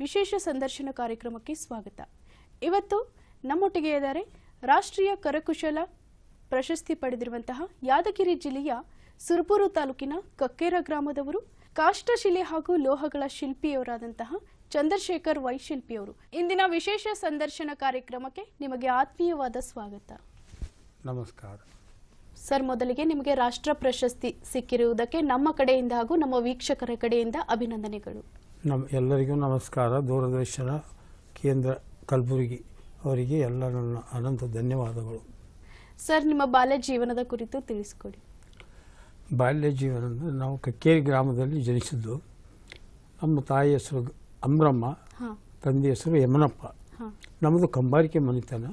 ವಿಶೇಷ ಸಂದರ್ಶನ ಕಾರ್ಯಕ್ರಮಕ್ಕೆ ಸ್ವಾಗತ. ಇವತ್ತು ನಮ್ಮೊಟ್ಟಿಗೆ ಇದ್ದಾರೆ ರಾಷ್ಟ್ರೀಯ ಕರಕುಶಲ ಪ್ರಶಸ್ತಿ ಪಡೆದಿರುವಂತಹ ಯಾದಗಿರಿ ಜಿಲ್ಲೆಯ ಸುರಪೂರು ತಾಲೂಕಿನ ಕಕ್ಕೇರ ಗ್ರಾಮದವರು ಕಾಷ್ಟಶಿಲೆ ಹಾಗೂ ಲೋಹಗಳ ಶಿಲ್ಪಿಯವರಾದಂತಹ ಚಂದ್ರಶೇಖರ್ ವೈ ಶಿಲ್ಪಿಯವರು. ಇಂದಿನ ವಿಶೇಷ ಸಂದರ್ಶನ ಕಾರ್ಯಕ್ರಮಕ್ಕೆ ನಿಮಗೆ ಆತ್ಮೀಯವಾದ ಸ್ವಾಗತ. ನಮಸ್ಕಾರ. ಸರ್ ಮೊದಲಿಗೆ ನಿಮಗೆ ರಾಷ್ಟ್ರ ಪ್ರಶಸ್ತಿ ಸಿಕ್ಕಿರುವುದಕ್ಕೆ ನಮ್ಮ ಕಡೆಯಿಂದ ಹಾಗೂ ನಮ್ಮ ವೀಕ್ಷಕರ ಕಡೆಯಿಂದ ಅಭಿನಂದನೆಗಳು. ನಮ್ಮ ಎಲ್ಲರಿಗೂ ನಮಸ್ಕಾರ. ದೂರದರ್ಶನ ಕೇಂದ್ರ ಕಲಬುರಗಿ ಅವರಿಗೆ ಎಲ್ಲ ನನ್ನ ಅನಂತ ಧನ್ಯವಾದಗಳು. ಸರ್ ನಿಮ್ಮ ಬಾಲ್ಯ ಜೀವನದ ಕುರಿತು ತಿಳಿಸ್ಕೊಡಿ. ಬಾಲ್ಯ ಜೀವನ ಅಂದರೆ ನಾವು ಕಕ್ಕೇರಿ ಗ್ರಾಮದಲ್ಲಿ ಜನಿಸಿದ್ದು. ನಮ್ಮ ತಾಯಿ ಹೆಸರು ಅಮ್ರಮ್ಮ ತಂದೆ ಹೆಸರು ಯಮನಪ್ಪ. ನಮ್ಮದು ಕಂಬಾರಿಕೆ ಮನೆತನ.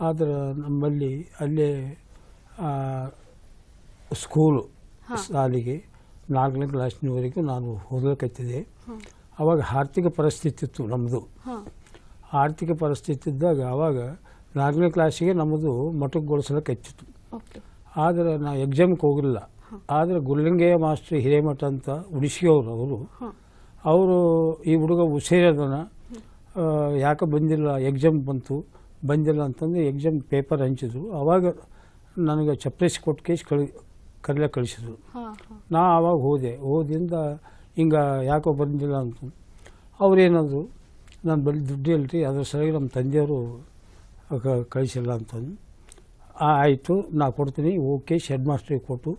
ಆದರೆ ನಮ್ಮಲ್ಲಿ ಅಲ್ಲೇ ಸ್ಕೂಲು. ಶಾಲೆಗೆ ನಾಲ್ಕನೇ ಕ್ಲಾಸ್ನವರೆಗೂ ನಾನು ಓದಲಿಕ್ಕೆ ಆವಾಗ ಅವಾಗ ಆರ್ಥಿಕ ಪರಿಸ್ಥಿತಿ ಇತ್ತು ನಮ್ಮದು ಆರ್ಥಿಕ ಪರಿಸ್ಥಿತಿ ಇದ್ದಾಗ ಆವಾಗ ನಾಲ್ಕನೇ ಕ್ಲಾಸಿಗೆ ನಮ್ಮದು ಮಠಕ್ಗೊಳಿಸಲಿಕ್ಕೆ ಹಚ್ಚಿತ್ತು ಆದ್ರೆ ನಾ ಎಕ್ಸಾಮ್ಗೆ ಹೋಗಿಲ್ಲ ಆದರೆ ಗುರುಲಿಂಗಯ್ಯ ಮಾಸ್ಟ್ರು ಹಿರೇಮಠ ಅಂತ ಉಡಿಸಿಯವರು ಅವರು ಅವರು ಈ ಹುಡುಗ ಹುಷೇರದನ ಯಾಕೆ ಬಂದಿಲ್ಲ ಎಕ್ಸಾಮ್ ಬಂತು ಬಂದಿಲ್ಲ ಅಂತಂದು ಎಕ್ಸಾಮ್ ಪೇಪರ್ ಹಂಚಿದ್ರು. ಆವಾಗ ನನಗೆ ಚಪ್ರೇಸಿ ಕೊಟ್ಟು ಕೇಸ್ ಕಳಿ ಕರೀಲೆ ಕಳಿಸಿದ್ರು. ನಾ ಆವಾಗ ಹೋದೆ. ಹೋದಿಂದ ಹಿಂಗೆ ಯಾಕೋ ಬಂದಿಲ್ಲ ಅಂತ. ಅವ್ರೇನಾದ್ರು ನಾನು ಬಳಿ ದುಡ್ಡು ಹೇಳ್ರಿ ಅದ್ರ ಸಲುವಾಗಿ ನಮ್ಮ ತಂದೆಯವರು ಕ- ಕಳಿಸಿಲ್ಲ ಅಂತಂದು. ಆಯಿತು ನಾ ಕೊಡ್ತೀನಿ. ಓಕೆ ಶೆಡ್ ಮಾಸ್ಟ್ರಿಗೆ ಕೊಟ್ಟು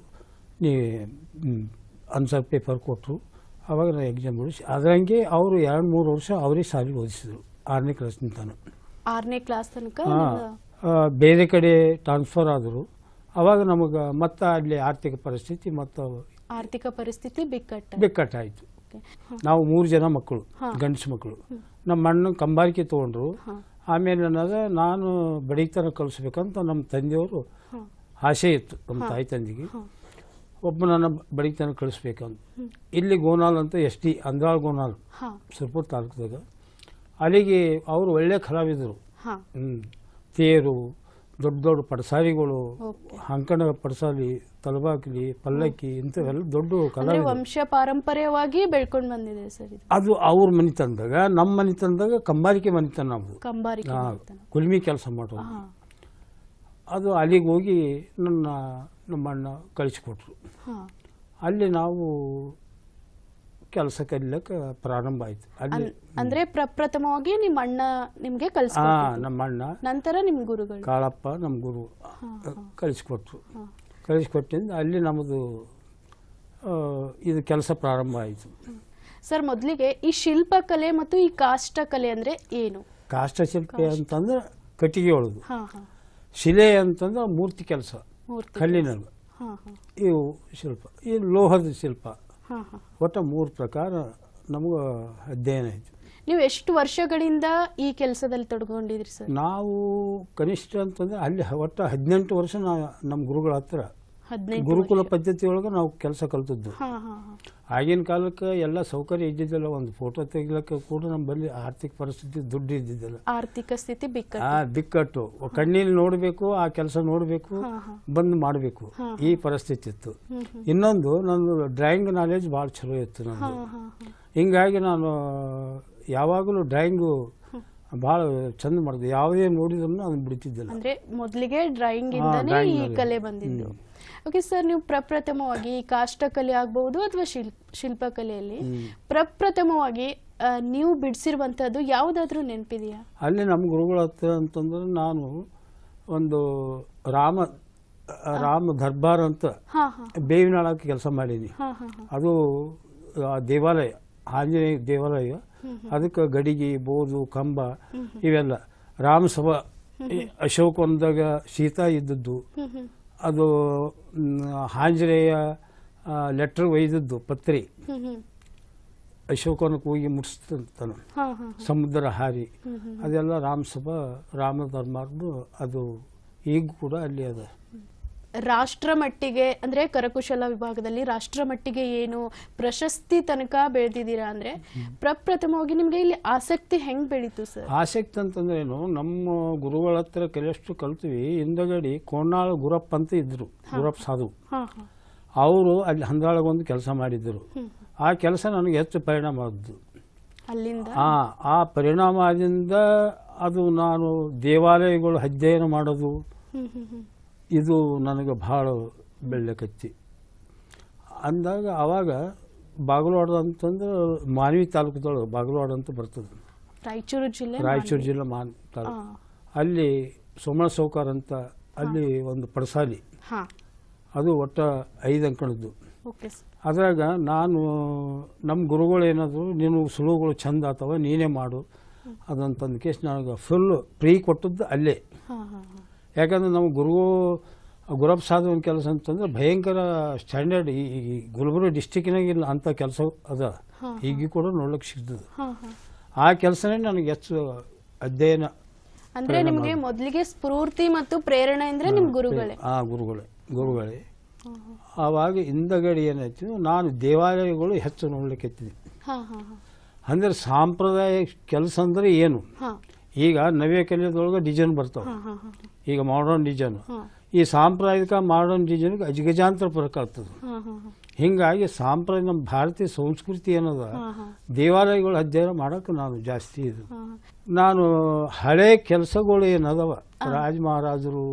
ನೀ ಅನ್ಸರ್ ಪೇಪರ್ ಕೊಟ್ಟರು ಆವಾಗ ನಾನು ಎಕ್ಸಾಮ್ ಬಿಡಿಸಿ ಅದರಂಗೆ ಅವರು ಎರಡು ಮೂರು ವರ್ಷ ಅವರೇ ಸಾಲಿ ಓದಿಸಿದ್ರು ಆರನೇ ಕ್ಲಾಸ್ನಿಂದ ತಾನು ಆರನೇ ಕ್ಲಾಸ್ ತನಕ ಬೇರೆ ಕಡೆ ಟ್ರಾನ್ಸ್ಫರ್ ಆದರು. ಅವಾಗ ನಮಗೆ ಮತ್ತೆ ಅಲ್ಲಿ ಆರ್ಥಿಕ ಪರಿಸ್ಥಿತಿ ಮತ್ತು ಆರ್ಥಿಕ ಪರಿಸ್ಥಿತಿ ಬಿಕ್ಕಟ್ಟ. ಬಿಕ್ಕಟ್ಟಾಯಿತು. ನಾವು ಮೂರು ಜನ ಮಕ್ಕಳು. ಗಂಡಸು ಮಕ್ಕಳು. ನಮ್ಮ ಅಣ್ಣ ಕಂಬಾರಿಕೆ ತೊಗೊಂಡ್ರು. ಆಮೇಲೆ ಅನ್ನೋದು ನಾನು ಬಡೀತನ ಕಲಿಸ್ಬೇಕಂತ ನಮ್ಮ ತಂದೆಯವರು ಆಸೆ ಇತ್ತು ನಮ್ಮ ತಾಯಿ ತಂದೆಗೆ. ಒಬ್ಬ ನನ್ನ ಬಡಿತನ ಕಳಿಸ್ಬೇಕಂತ. ಇಲ್ಲಿ ಗೋನಾಲ್ ಅಂತ ಎಸ್ ಡಿ ಅಂದ್ರಾಳ್ ಗೋನಾಲ್ ಸುರ್ಪುರ್ ತಾಲೂಕದಾಗ. ಅಲ್ಲಿಗೆ ಅವರು ಒಳ್ಳೆ ಕಲಾವಿದರು. ಹ್ಞೂ. ತೇರು ದೊಡ್ಡ ದೊಡ್ಡ ಪಡಸಾರಿಗಳು ಹಂಕಣ ಪಡಸಾಲಿ ತಲಬಾಕಲಿ ಪಲ್ಲಕ್ಕಿ ಇಂಥವೆಲ್ಲ ದೊಡ್ಡ ಕಲಾ ವಂಶ ಪಾರಂಪರ್ಯವಾಗಿ ಬೆಳ್ಕೊಂಡು ಬಂದಿದೆ ಸರ್ ಅದು ಅವ್ರ ತಂದಾಗ ನಮ್ಮ ಮನಿತನದಾಗ ಕಂಬಾರಿಕೆ ಮನಿತನ ನಮ್ಮದು ಕಂಬಾರಿಕೆ. ಕುಲ್ಮಿ ಕೆಲಸ ಮಾಡೋದು. ಅದು ಅಲ್ಲಿಗೆ ಹೋಗಿ ನನ್ನ ನಮ್ಮ ಅಣ್ಣ ಕಳಿಸ್ಕೊಟ್ರು ಅಲ್ಲಿ ನಾವು ಕೆಲಸ ಕಲಿಯಕ್ಕೆ ಪ್ರಾರಂಭ ಆಯ್ತು. ಅಲ್ಲಿ ಅಂದ್ರೆ ಪ್ರಪ್ರಥಮವಾಗಿ ನಿಮ್ಮ ಅಣ್ಣ ನಿಮ್ಗೆ ಹಾ ನಮ್ಮ ಅಣ್ಣ. ನಂತರ ನಿಮ್ ಗುರುಗಳು. ಕಾಳಪ್ಪ ನಮ್ಮ ಗುರು. ಕಲಿಸ್ಕೊಟ್ರು ಕಲಿಸ್ಕೊಟ್ಟಿಂದ ಕಳಿಸ್ಕೊಟ್ಟಿಂದ ಅಲ್ಲಿ ನಮ್ಮದು ಆ, ಇದು ಕೆಲಸ ಪ್ರಾರಂಭ ಆಯಿತು. ಸರ್ ಮೊದಲಿಗೆ ಈ ಶಿಲ್ಪಕಲೆ ಮತ್ತು ಈ ಕಾಷ್ಟಕಲೆ ಅಂದ್ರೆ ಏನು? ಕಾಷ್ಟಶಿಲ್ಪಿ ಅಂತಂದ್ರೆ ಕಟ್ಟಿಗೆ ಒಳದು ಹಾ ಹಾ. ಶಿಲೆ ಅಂತಂದ್ರೆ ಮೂರ್ತಿ ಕೆಲಸ. ಮೂರ್ತಿ ಕಲ್ಲಿನಲ್ಲಿ. ಹಾ ಹಾ. ಇವು ಶಿಲ್ಪ. ಈ ಲೋಹದ ಶಿಲ್ಪ. ಒಟ್ಟು ಮೂರು ಪ್ರಕಾರ ನಮಗೆ ಅಧ್ಯಯನ ಆಯಿತು. ನೀವು ಎಷ್ಟು ವರ್ಷಗಳಿಂದ ಈ ಕೆಲಸದಲ್ಲಿ ತೊಡ್ಕೊಂಡಿದ್ರಿ ಸರ್? ನಾವು ಕನಿಷ್ಠ ಅಂತಂದ್ರೆ ಅಲ್ಲಿ ಒಟ್ಟು ಹದಿನೆಂಟು ವರ್ಷ ನಾ ನಮ್ಮ ಗುರುಗಳ ಹತ್ರ ಹದಿನೈದು ಗುರುಕುಲ ಪದ್ಧತಿ ಒಳಗೆ ನಾವು ಕೆಲಸ ಕಲ್ತದ್ದು. ಆಗಿನ ಕಾಲಕ್ಕೆ ಎಲ್ಲ ಸೌಕರ್ಯ ಇದ್ದಿದ್ದಿಲ್ಲ. ಒಂದು ಫೋಟೋ ತೆಗಿಲಕ್ಕೆ ಕೂಡ ನಮ್ಮಲ್ಲಿ ಆರ್ಥಿಕ ಪರಿಸ್ಥಿತಿ ದುಡ್ಡು ಇದ್ದಿದ್ದಿಲ್ಲ. ಆರ್ಥಿಕ ಸ್ಥಿತಿ ಬಿಕ್ಕಟ್ಟು. ಕಣ್ಣಲ್ಲಿ ನೋಡಬೇಕು ಆ ಕೆಲಸ ನೋಡಬೇಕು ಬಂದು ಮಾಡಬೇಕು. ಈ ಪರಿಸ್ಥಿತಿ ಇತ್ತು. ಇನ್ನೊಂದು ನನ್ನ ಡ್ರಾಯಿಂಗ್ ನಾಲೆಜ್ ಭಾಳ ಚಲೋ ಇತ್ತು ನಂದು ಹಿಂಗಾಗಿ ನಾನು ಯಾವಾಗಲೂ ಡ್ರಾಯಿಂಗು ಬಹಳ ಚಂದ ಮಾಡಿದೆ. ಯಾವುದೇ ನೋಡಿದ್ರು ಅದನ್ನ ಬಿಡ್ತಿದ್ದಿಲ್ಲ. ಅಂದ್ರೆ ಮೊದಲಿಗೆ ಡ್ರಾಯಿಂಗ್ ಈ ಕಲೆ ಬಂದಿದ್ದು. ಓಕೆ ಸರ್ ನೀವು ಪ್ರಪ್ರಥಮವಾಗಿ ಕಾಷ್ಟಕಲೆ ಆಗ್ಬಹುದು ಅಥವಾ ಶಿಲ್ಪ್ ಶಿಲ್ಪಕಲೆಯಲ್ಲಿ? ಪ್ರಪ್ರಥಮವಾಗಿ ನೀವು ಬಿಡಿಸಿರುವಂಥದ್ದು ಯಾವುದಾದ್ರೂ ನೆನಪಿದೆಯಾ? ಅಲ್ಲಿ ನಮ್ಮ ಗುರುಗಳ ಹತ್ರ ಅಂತಂದ್ರೆ ನಾನು ಒಂದು ರಾಮ ರಾಮ ದರ್ಬಾರ್ ಅಂತ ಬೇವಿನಾಳಕ್ಕೆ ಕೆಲಸ ಮಾಡೀನಿ ಅದು ಆ ದೇವಾಲಯ ಆಂಜನೇಯ ದೇವಾಲಯ. ಅದಕ್ಕೆ ಗಡಿಗೆ ಬೋದು ಕಂಬ ಇವೆಲ್ಲ. ರಾಮಸಭಾ ಅಶೋಕ ಒಂದಾಗ ಸೀತಾ ಇದ್ದದ್ದು. ಅದು ಮ್, ಲೆಟರ್ ಒಯ್ದದ್ದು ಪತ್ರಿ. ಅಶೋಕನ ಹೋಗಿ ಹಾ ಸಮುದ್ರ ಹಾರಿ. ಅದೆಲ್ಲ ರಾಮಸಭಾ ರಾಮ ಧರ್ಮಾರ್ದು ಅದು ಈಗ ಕೂಡ ಅಲ್ಲಿ ಅದ. ರಾಷ್ಟ್ರ ಮಟ್ಟಿಗೆ ಅಂದ್ರೆ ಕರಕುಶಲ ವಿಭಾಗದಲ್ಲಿ ರಾಷ್ಟ್ರ ಮಟ್ಟಿಗೆ ಏನು ಪ್ರಶಸ್ತಿ ತನಕ ಬೆಳೆದಿದ್ದೀರಾ ಅಂದ್ರೆ ಪ್ರಪ್ರಥಮವಾಗಿ ನಿಮಗೆ ಇಲ್ಲಿ ಆಸಕ್ತಿ ಹೆಂಗ್ ಬೆಳೀತು ಸರ್? ಆಸಕ್ತಿ ಅಂತಂದ್ರೆ ಏನು ನಮ್ಮ ಗುರುಗಳ ಹತ್ರ ಕೆಲವಷ್ಟು ಕಲ್ತೀವಿ. ಹಿಂದಗಡಿ ಕೋಣಾಳ ಗುರಪ್ಪ ಅಂತ ಇದ್ರು ಗುರಪ್ಪ ಸಾಧು. ಹಾ ಹಾ. ಅವರು ಅಲ್ಲಿ ಹಂದ್ರಾಳಗೊಂದು ಕೆಲಸ ಮಾಡಿದ್ದರು ಆ ಕೆಲಸ ನನಗೆ ಹೆಚ್ಚು ಪರಿಣಾಮ ಆದ್ದು. ಅಲ್ಲಿಂದ? ಆ ಆ ಪರಿಣಾಮದಿಂದ ಅದು ನಾನು ದೇವಾಲಯಗಳು ಅಧ್ಯಯನ ಮಾಡೋದು. ಇದು ನನಗೆ ಭಾಳ ಬೆಳ್ಳಕತ್ತಿ ಅಂದಾಗ ಆವಾಗ ಬಾಗಲವಾಡ ಅಂತಂದ್ರೆ ಮಾನ್ವಿ ತಾಲೂಕದೊಳಗೆ ಬಾಗಲವಾಡ ಅಂತ ಬರ್ತದೆ. ರಾಯಚೂರು ಜಿಲ್ಲೆ ರಾಯಚೂರು ಜಿಲ್ಲೆ ಮಾನ್ ತಾಲೂಕು. ಅಲ್ಲಿ ಸೋಮಣ ಸೌಕಾರ ಅಂತ ಅಲ್ಲಿ ಒಂದು ಪಡಸಾಲಿ. ಅದು ಒಟ್ಟು ಐದು ಅಂಕಣದ್ದು. ಅದ್ರಾಗ ನಾನು ನಮ್ಮ ಗುರುಗಳು ಏನಾದರೂ ನೀನು ಸುಳುಗಳು ಚಂದ ಆತವ ನೀನೇ ಮಾಡು. ಅದಂತಂದು ಕೇಸ್ ನನಗೆ ಫುಲ್ ಫ್ರೀ ಕೊಟ್ಟದ್ದು ಅಲ್ಲೇ. ಯಾಕಂದ್ರೆ ನಮ್ಮ ಗುರು ಗುರಬ್ ಒಂದು ಕೆಲಸ ಅಂತಂದ್ರೆ ಭಯಂಕರ ಸ್ಟ್ಯಾಂಡರ್ಡ್ ಈ ಗುಲ್ಬರ್ಗ ಡಿಸ್ಟಿಕ್ನಾಗಿಲ್ಲ ಅಂಥ ಕೆಲಸ ಅದ. ಈಗ ಕೂಡ ನೋಡ್ಲಿಕ್ಕೆ ಸಿಗ್ತದೆ. ಆ ಕೆಲಸನೇ ನನಗೆ ಹೆಚ್ಚು ಅಧ್ಯಯನ ಅಂದ್ರೆ ನಿಮಗೆ ಮೊದಲಿಗೆ ಸ್ಫೂರ್ತಿ ಮತ್ತು ಪ್ರೇರಣೆ ಅಂದ್ರೆ ನಿಮ್ಮ ಗುರುಗಳೇ. ಆ ಗುರುಗಳೇ ಗುರುಗಳೇ. ಆವಾಗ ಹಿಂದಗಡೆ ಏನಾಯ್ತು ನಾನು ದೇವಾಲಯಗಳು ಹೆಚ್ಚು ನೋಡ್ಲಿಕ್ಕೆ ಅಂದರೆ ಸಾಂಪ್ರದಾಯ ಕೆಲಸ ಅಂದ್ರೆ ಏನು? ಈಗ ನವ್ಯ ಕಲಿಯೋದ್ರೊಳಗೆ ಡಿಸೈನ್ ಬರ್ತಾವೆ. ಈಗ ಮಾಡರ್ನ್ ಡಿಸೈನ್ ಈ ಸಾಂಪ್ರದಾಯಿಕ ಮಾಡರ್ನ್ ಡಿಸೈನ್ಗೆ ಅಜಗಜಾಂತರ ಫರಕ್ ಆಗ್ತದೆ. ಹೀಗಾಗಿ ಸಾಂಪ್ರದಾಯ ನಮ್ಮ ಭಾರತೀಯ ಸಂಸ್ಕೃತಿ ಏನದ? ದೇವಾಲಯಗಳು ಅಧ್ಯಯನ ಮಾಡೋಕೆ ನಾನು ಜಾಸ್ತಿ ಇದು. ನಾನು ಹಳೆ ಕೆಲಸಗಳು ಏನದವ? ರಾಜ ಮಹಾರಾಜರು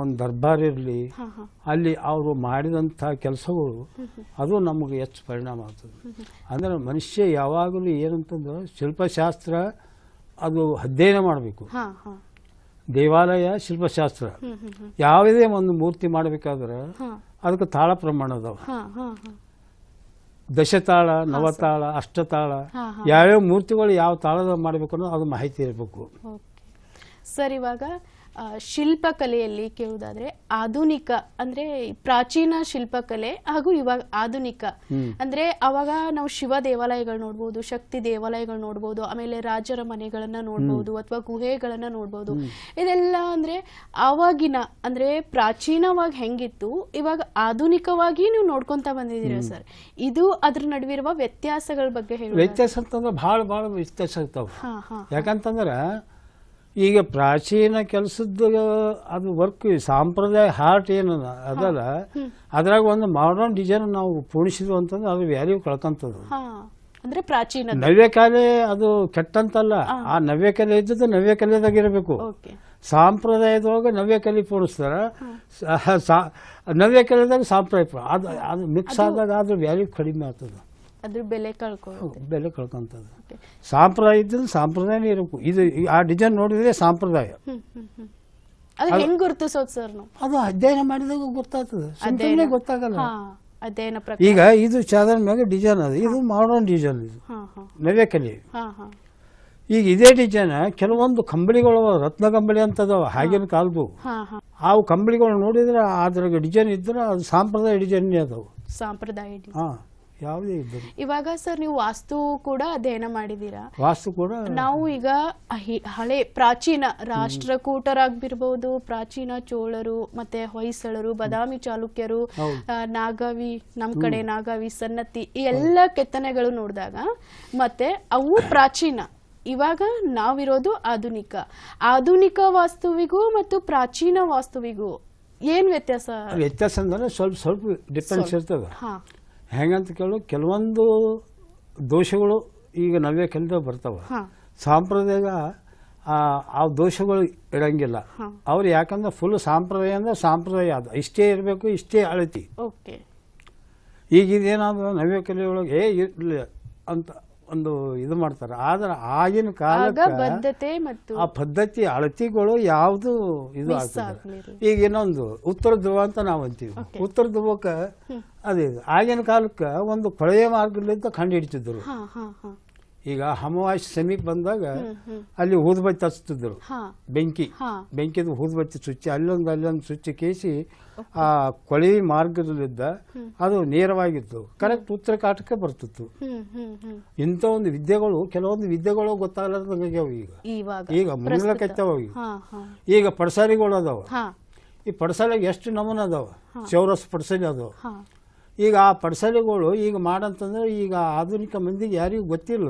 ಒಂದು ದರ್ಬಾರ್ ಇರಲಿ ಅಲ್ಲಿ ಅವರು ಮಾಡಿದಂಥ ಕೆಲಸಗಳು ಅದು ನಮಗೆ ಹೆಚ್ಚು ಪರಿಣಾಮ ಆಗ್ತದೆ. ಅಂದರೆ ಮನುಷ್ಯ ಯಾವಾಗಲೂ ಏನಂತಂದ್ರೆ ಶಿಲ್ಪಶಾಸ್ತ್ರ ಅದು ಅಧ್ಯಯನ ಮಾಡಬೇಕು. ದೇವಾಲಯ ಶಿಲ್ಪಶಾಸ್ತ್ರ. ಯಾವುದೇ ಒಂದು ಮೂರ್ತಿ ಮಾಡಬೇಕಾದ್ರೆ ಅದಕ್ಕೆ ತಾಳ ಪ್ರಮಾಣ ಅದಾವ. ದಶತಾಳ ನವತಾಳ ಅಷ್ಟತಾಳ ಯಾವ್ಯಾವ ಮೂರ್ತಿಗಳು ಯಾವ ತಾಳದ ಮಾಡಬೇಕು ಅನ್ನೋದು ಅದು ಮಾಹಿತಿ ಇರಬೇಕು. ಸರ್ ಇವಾಗ ಶಿಲ್ಪಕಲೆಯಲ್ಲಿ ಕೇಳುವುದಾದ್ರೆ ಆಧುನಿಕ ಅಂದ್ರೆ ಪ್ರಾಚೀನ ಶಿಲ್ಪಕಲೆ ಹಾಗೂ ಇವಾಗ ಆಧುನಿಕ. ಅಂದ್ರೆ ಅವಾಗ ನಾವು ಶಿವ ದೇವಾಲಯಗಳು ನೋಡ್ಬೋದು ಶಕ್ತಿ ದೇವಾಲಯಗಳು ನೋಡ್ಬೋದು ಆಮೇಲೆ ರಾಜರ ಮನೆಗಳನ್ನ ನೋಡ್ಬೋದು ಅಥವಾ ಗುಹೆಗಳನ್ನ ನೋಡ್ಬೋದು. ಇದೆಲ್ಲ ಅಂದ್ರೆ ಅವಾಗಿನ ಅಂದ್ರೆ ಪ್ರಾಚೀನವಾಗಿ ಹೆಂಗಿತ್ತು ಇವಾಗ ಆಧುನಿಕವಾಗಿ ನೀವು ನೋಡ್ಕೊಂತ ಬಂದಿದ್ದೀರಾ ಸರ್? ಇದು ಅದ್ರ ನಡುವಿರುವ ವ್ಯತ್ಯಾಸಗಳ ಬಗ್ಗೆ ಹೇಳಿ ವ್ಯತ್ಯಾಸ ಅಂತಂದ್ರೆ ಬಹಳ ಬಹಳ ವ್ಯತ್ಯಾಸ ಆಗ್ತಾವ. ಹಾ ಹಾ. ಯಾಕಂತಂದ್ರೆ ಈಗ ಪ್ರಾಚೀನ ಕೆಲಸದ ಅದು ವರ್ಕ್ ಸಾಂಪ್ರದಾಯ ಹಾರ್ಟ್ ಏನದ ಅದಲ್ಲ ಅದ್ರಾಗ ಒಂದು ಮಾಡರ್ನ್ ಡಿಸೈನ್ ನಾವು ಪೂಣಿಸಿದ್ವು ಅಂತಂದ್ರೆ ಅದು ವ್ಯಾಲ್ಯೂ ಕಳ್ಕಂತದ ಅಂದ್ರೆ ಪ್ರಾಚೀನ ನವ್ಯಕಲೆ ಅದು ಕೆಟ್ಟಂತಲ್ಲ ಆ ನವ್ಯಕಲೆ ಇದ್ದದ್ದು ನವ್ಯಕಲೆದಾಗ ಇರಬೇಕು ಓಕೆ. ನವ್ಯ ಕಲೆ ಪೂಣಿಸ್ತಾರ ನವ್ಯಕಲೆದಾಗ ಸಾಂಪ್ರದಾಯ ಅದು ಅದು ಮಿಕ್ಸ್ ಆದಾಗ ಅದ್ರ ವ್ಯಾಲ್ಯೂ ಕಡಿಮೆ ಆಗ್ತದೆ. ಅದ್ರ ಬೆಲೆ ಕಳ್ಕೊಳ್ಳೋದು ಬೆಲೆ ಕಳ್ಕೊಂತದ್ದು. Okay. ಸಾಂಪ್ರದಾಯ ಸಾಂಪ್ರದಾಯನೇ ಇರಬೇಕು. ಇದು ಆ ಡಿಸೈನ್ ನೋಡಿದ್ರೆ ಸಾಂಪ್ರದಾಯ. ಅದು ಹೆಂಗ್ ಗುರುತಿಸೋದು ಸರ್ ನಾವು? ಅದು ಅಧ್ಯಯನ ಮಾಡಿದಾಗ ಗೊತ್ತಾಗ್ತದೆ. ಸುಮ್ಮನೆ ಗೊತ್ತಾಗಲ್ಲ. ಅಧ್ಯಯನ ಈಗ ಇದು ಸಾಧಾರಣ ಮ್ಯಾಗ ಡಿಸೈನ್ ಅದು. ಇದು ಮಾಡರ್ನ್ ಡಿಸೈನ್ ಇದು. ಹಾ ಹಾ. ಈಗ ಇದೇ ಡಿಸೈನ್ ಕೆಲವೊಂದು ಕಂಬಳಿಗಳು ರತ್ನ ಕಂಬಳಿ ಅಂತದವ ಹಾಗಿನ ಕಾಲದು ಆ ಕಂಬಳಿಗಳು ನೋಡಿದ್ರೆ ಅದ್ರಾಗ ಡಿಸೈನ್ ಇದ್ರೆ ಅದು ಸಾಂಪ್ರದಾಯ ಡಿಸೈನ್ ಅದಾವು. ಸಾಂಪ್ರದಾಯ ಹಾ. ಯಾವುದೇ ಇದ್ದರು ಇವಾಗ ಸರ್ ನೀವು ವಾಸ್ತು ಕೂಡ ಅಧ್ಯಯನ ಮಾಡಿದ್ದೀರಾ? ವಾಸ್ತು ಕೂಡ ನಾವು ಈಗ ಹಿ- ಹಳೆ ಪ್ರಾಚೀನ ರಾಷ್ಟ್ರಕೂಟರಾಗ್ಬಿರ್ಬೋದು ಪ್ರಾಚೀನ ಚೋಳರು ಮತ್ತೆ ಹೊಯ್ಸಳರು ಬದಾಮಿ ಚಾಲುಕ್ಯರು ಹೌದು. ಆ, ನಾಗಾವಿ ನಮ್ ಕಡೆ ನಾಗಾವಿ ಸನ್ನತಿ ಈ ಎಲ್ಲ ಕೆತ್ತನೆಗಳು ನೋಡಿದಾಗ ಮತ್ತೆ ಅವು ಪ್ರಾಚೀನ. ಇವಾಗ ನಾವಿರೋದು ಆಧುನಿಕ. ಆಧುನಿಕ ವಾಸ್ತುವಿಗೂ ಮತ್ತು ಪ್ರಾಚೀನ ವಾಸ್ತುವಿಗೂ ಏನ್ ವ್ಯತ್ಯಾಸ? ವ್ಯತ್ಯಾಸ ಅಂದ್ರೆ ಸ್ವಲ್ಪ ಸ್ವಲ್ಪ ಡಿಫ್ರೆನ್ಸ್ ಇರ್ತದೆ. ಹಾ. ಹೆಂಗಂತ ಕೇಳು ಕೆಲವೊಂದು ದೋಷಗಳು ಈಗ ನವ್ಯ ಕಲಿತ ಬರ್ತಾವ. ಸಾಂಪ್ರದಾಯಿಕ ಸಾಂಪ್ರದಾಯ ಆ ದೋಷಗಳು ಇರಂಗಿಲ್ಲ. ಅವ್ರು ಯಾಕಂದ್ರೆ ಫುಲ್ ಸಾಂಪ್ರದಾಯ ಅಂದ್ರೆ ಸಾಂಪ್ರದಾಯ ಅದು. ಇಷ್ಟೇ ಇರಬೇಕು ಇಷ್ಟೇ ಅಳತಿ. ಓಕೆ. ಈಗ ಇದೇನಾದ್ರು ನವ್ಯ ಕಲಿಯೊಳಗೆ ಏ ಇರಲಿ ಅಂತ ಒಂದು ಇದು ಮಾಡ್ತಾರೆ. ಆದ್ರೆ ಆಗಿನ ಆಗ ಕಾಲಕ್ಕೆ ಆ ಪದ್ಧತಿ ಅಳತಿಗಳು ಯಾವುದು ಇದು ಆಗ್ತದೆ ಈಗ ಇನ್ನೊಂದು ಉತ್ತರ ಧ್ರುವ ಅಂತ ನಾವು ಅಂತೀವಿ. ಉತ್ತರ ಧ್ರುವಕ್ಕೆ ಅದೇ. ಆಗಿನ ಕಾಲಕ್ಕೆ ಒಂದು ಕೊಳೆಯ ಮಾರ್ಗದಿಂದ ಕಂಡು ಹಿಡಿತಿದ್ರು. ಈಗ ಅಮಾವಾಸ್ಯ ಸಮೀಪ ಬಂದಾಗ ಅಲ್ಲಿ ಊದ್ಬತ್ತಿ ಹಚ್ತಿದ್ರು. ಬೆಂಕಿ. ಬೆಂಕಿದು ಊದುಬತ್ತಿ ಸುಚ್ಚಿ ಅಲ್ಲೊಂದು ಅಲ್ಲೊಂದು ಸುಚ್ಚಿ ಕೇಸಿ ಆ ಕೊಳಿ ಮಾರ್ಗದಲ್ಲಿದ್ದ ಅದು ನೇರವಾಗಿತ್ತು. ಕರೆಕ್ಟ್ ಉತ್ತರ ಕಾಟಕ್ಕೆ ಬರ್ತಿತ್ತು. ಇಂಥ ಒಂದು ವಿದ್ಯೆಗಳು ಕೆಲವೊಂದು ವಿದ್ಯೆಗಳು ಗೊತ್ತಾಗಲಾರ್ದಂಗಾಗ್ಯಾವ ಈಗ. ಈಗ ಮುಂಗ್ಲಕೈತಾವ ಈಗ. ಈಗ ಪಡಸಾರಿಗಳು ಅದಾವ. ಈ ಪಡಸಾಲಿಗೆ ಎಷ್ಟು ನಮೂನೆ ಅದಾವ? ಚೌರಸ್ ಪಡಸಾಲಿ ಅದಾವ ಈಗ ಆ ಪರಿಸರಗಳು ಈಗ ಮಾಡಂತಂದ್ರೆ ಈಗ ಆಧುನಿಕ ಮಂದಿಗೆ ಯಾರಿಗೂ ಗೊತ್ತಿಲ್ಲ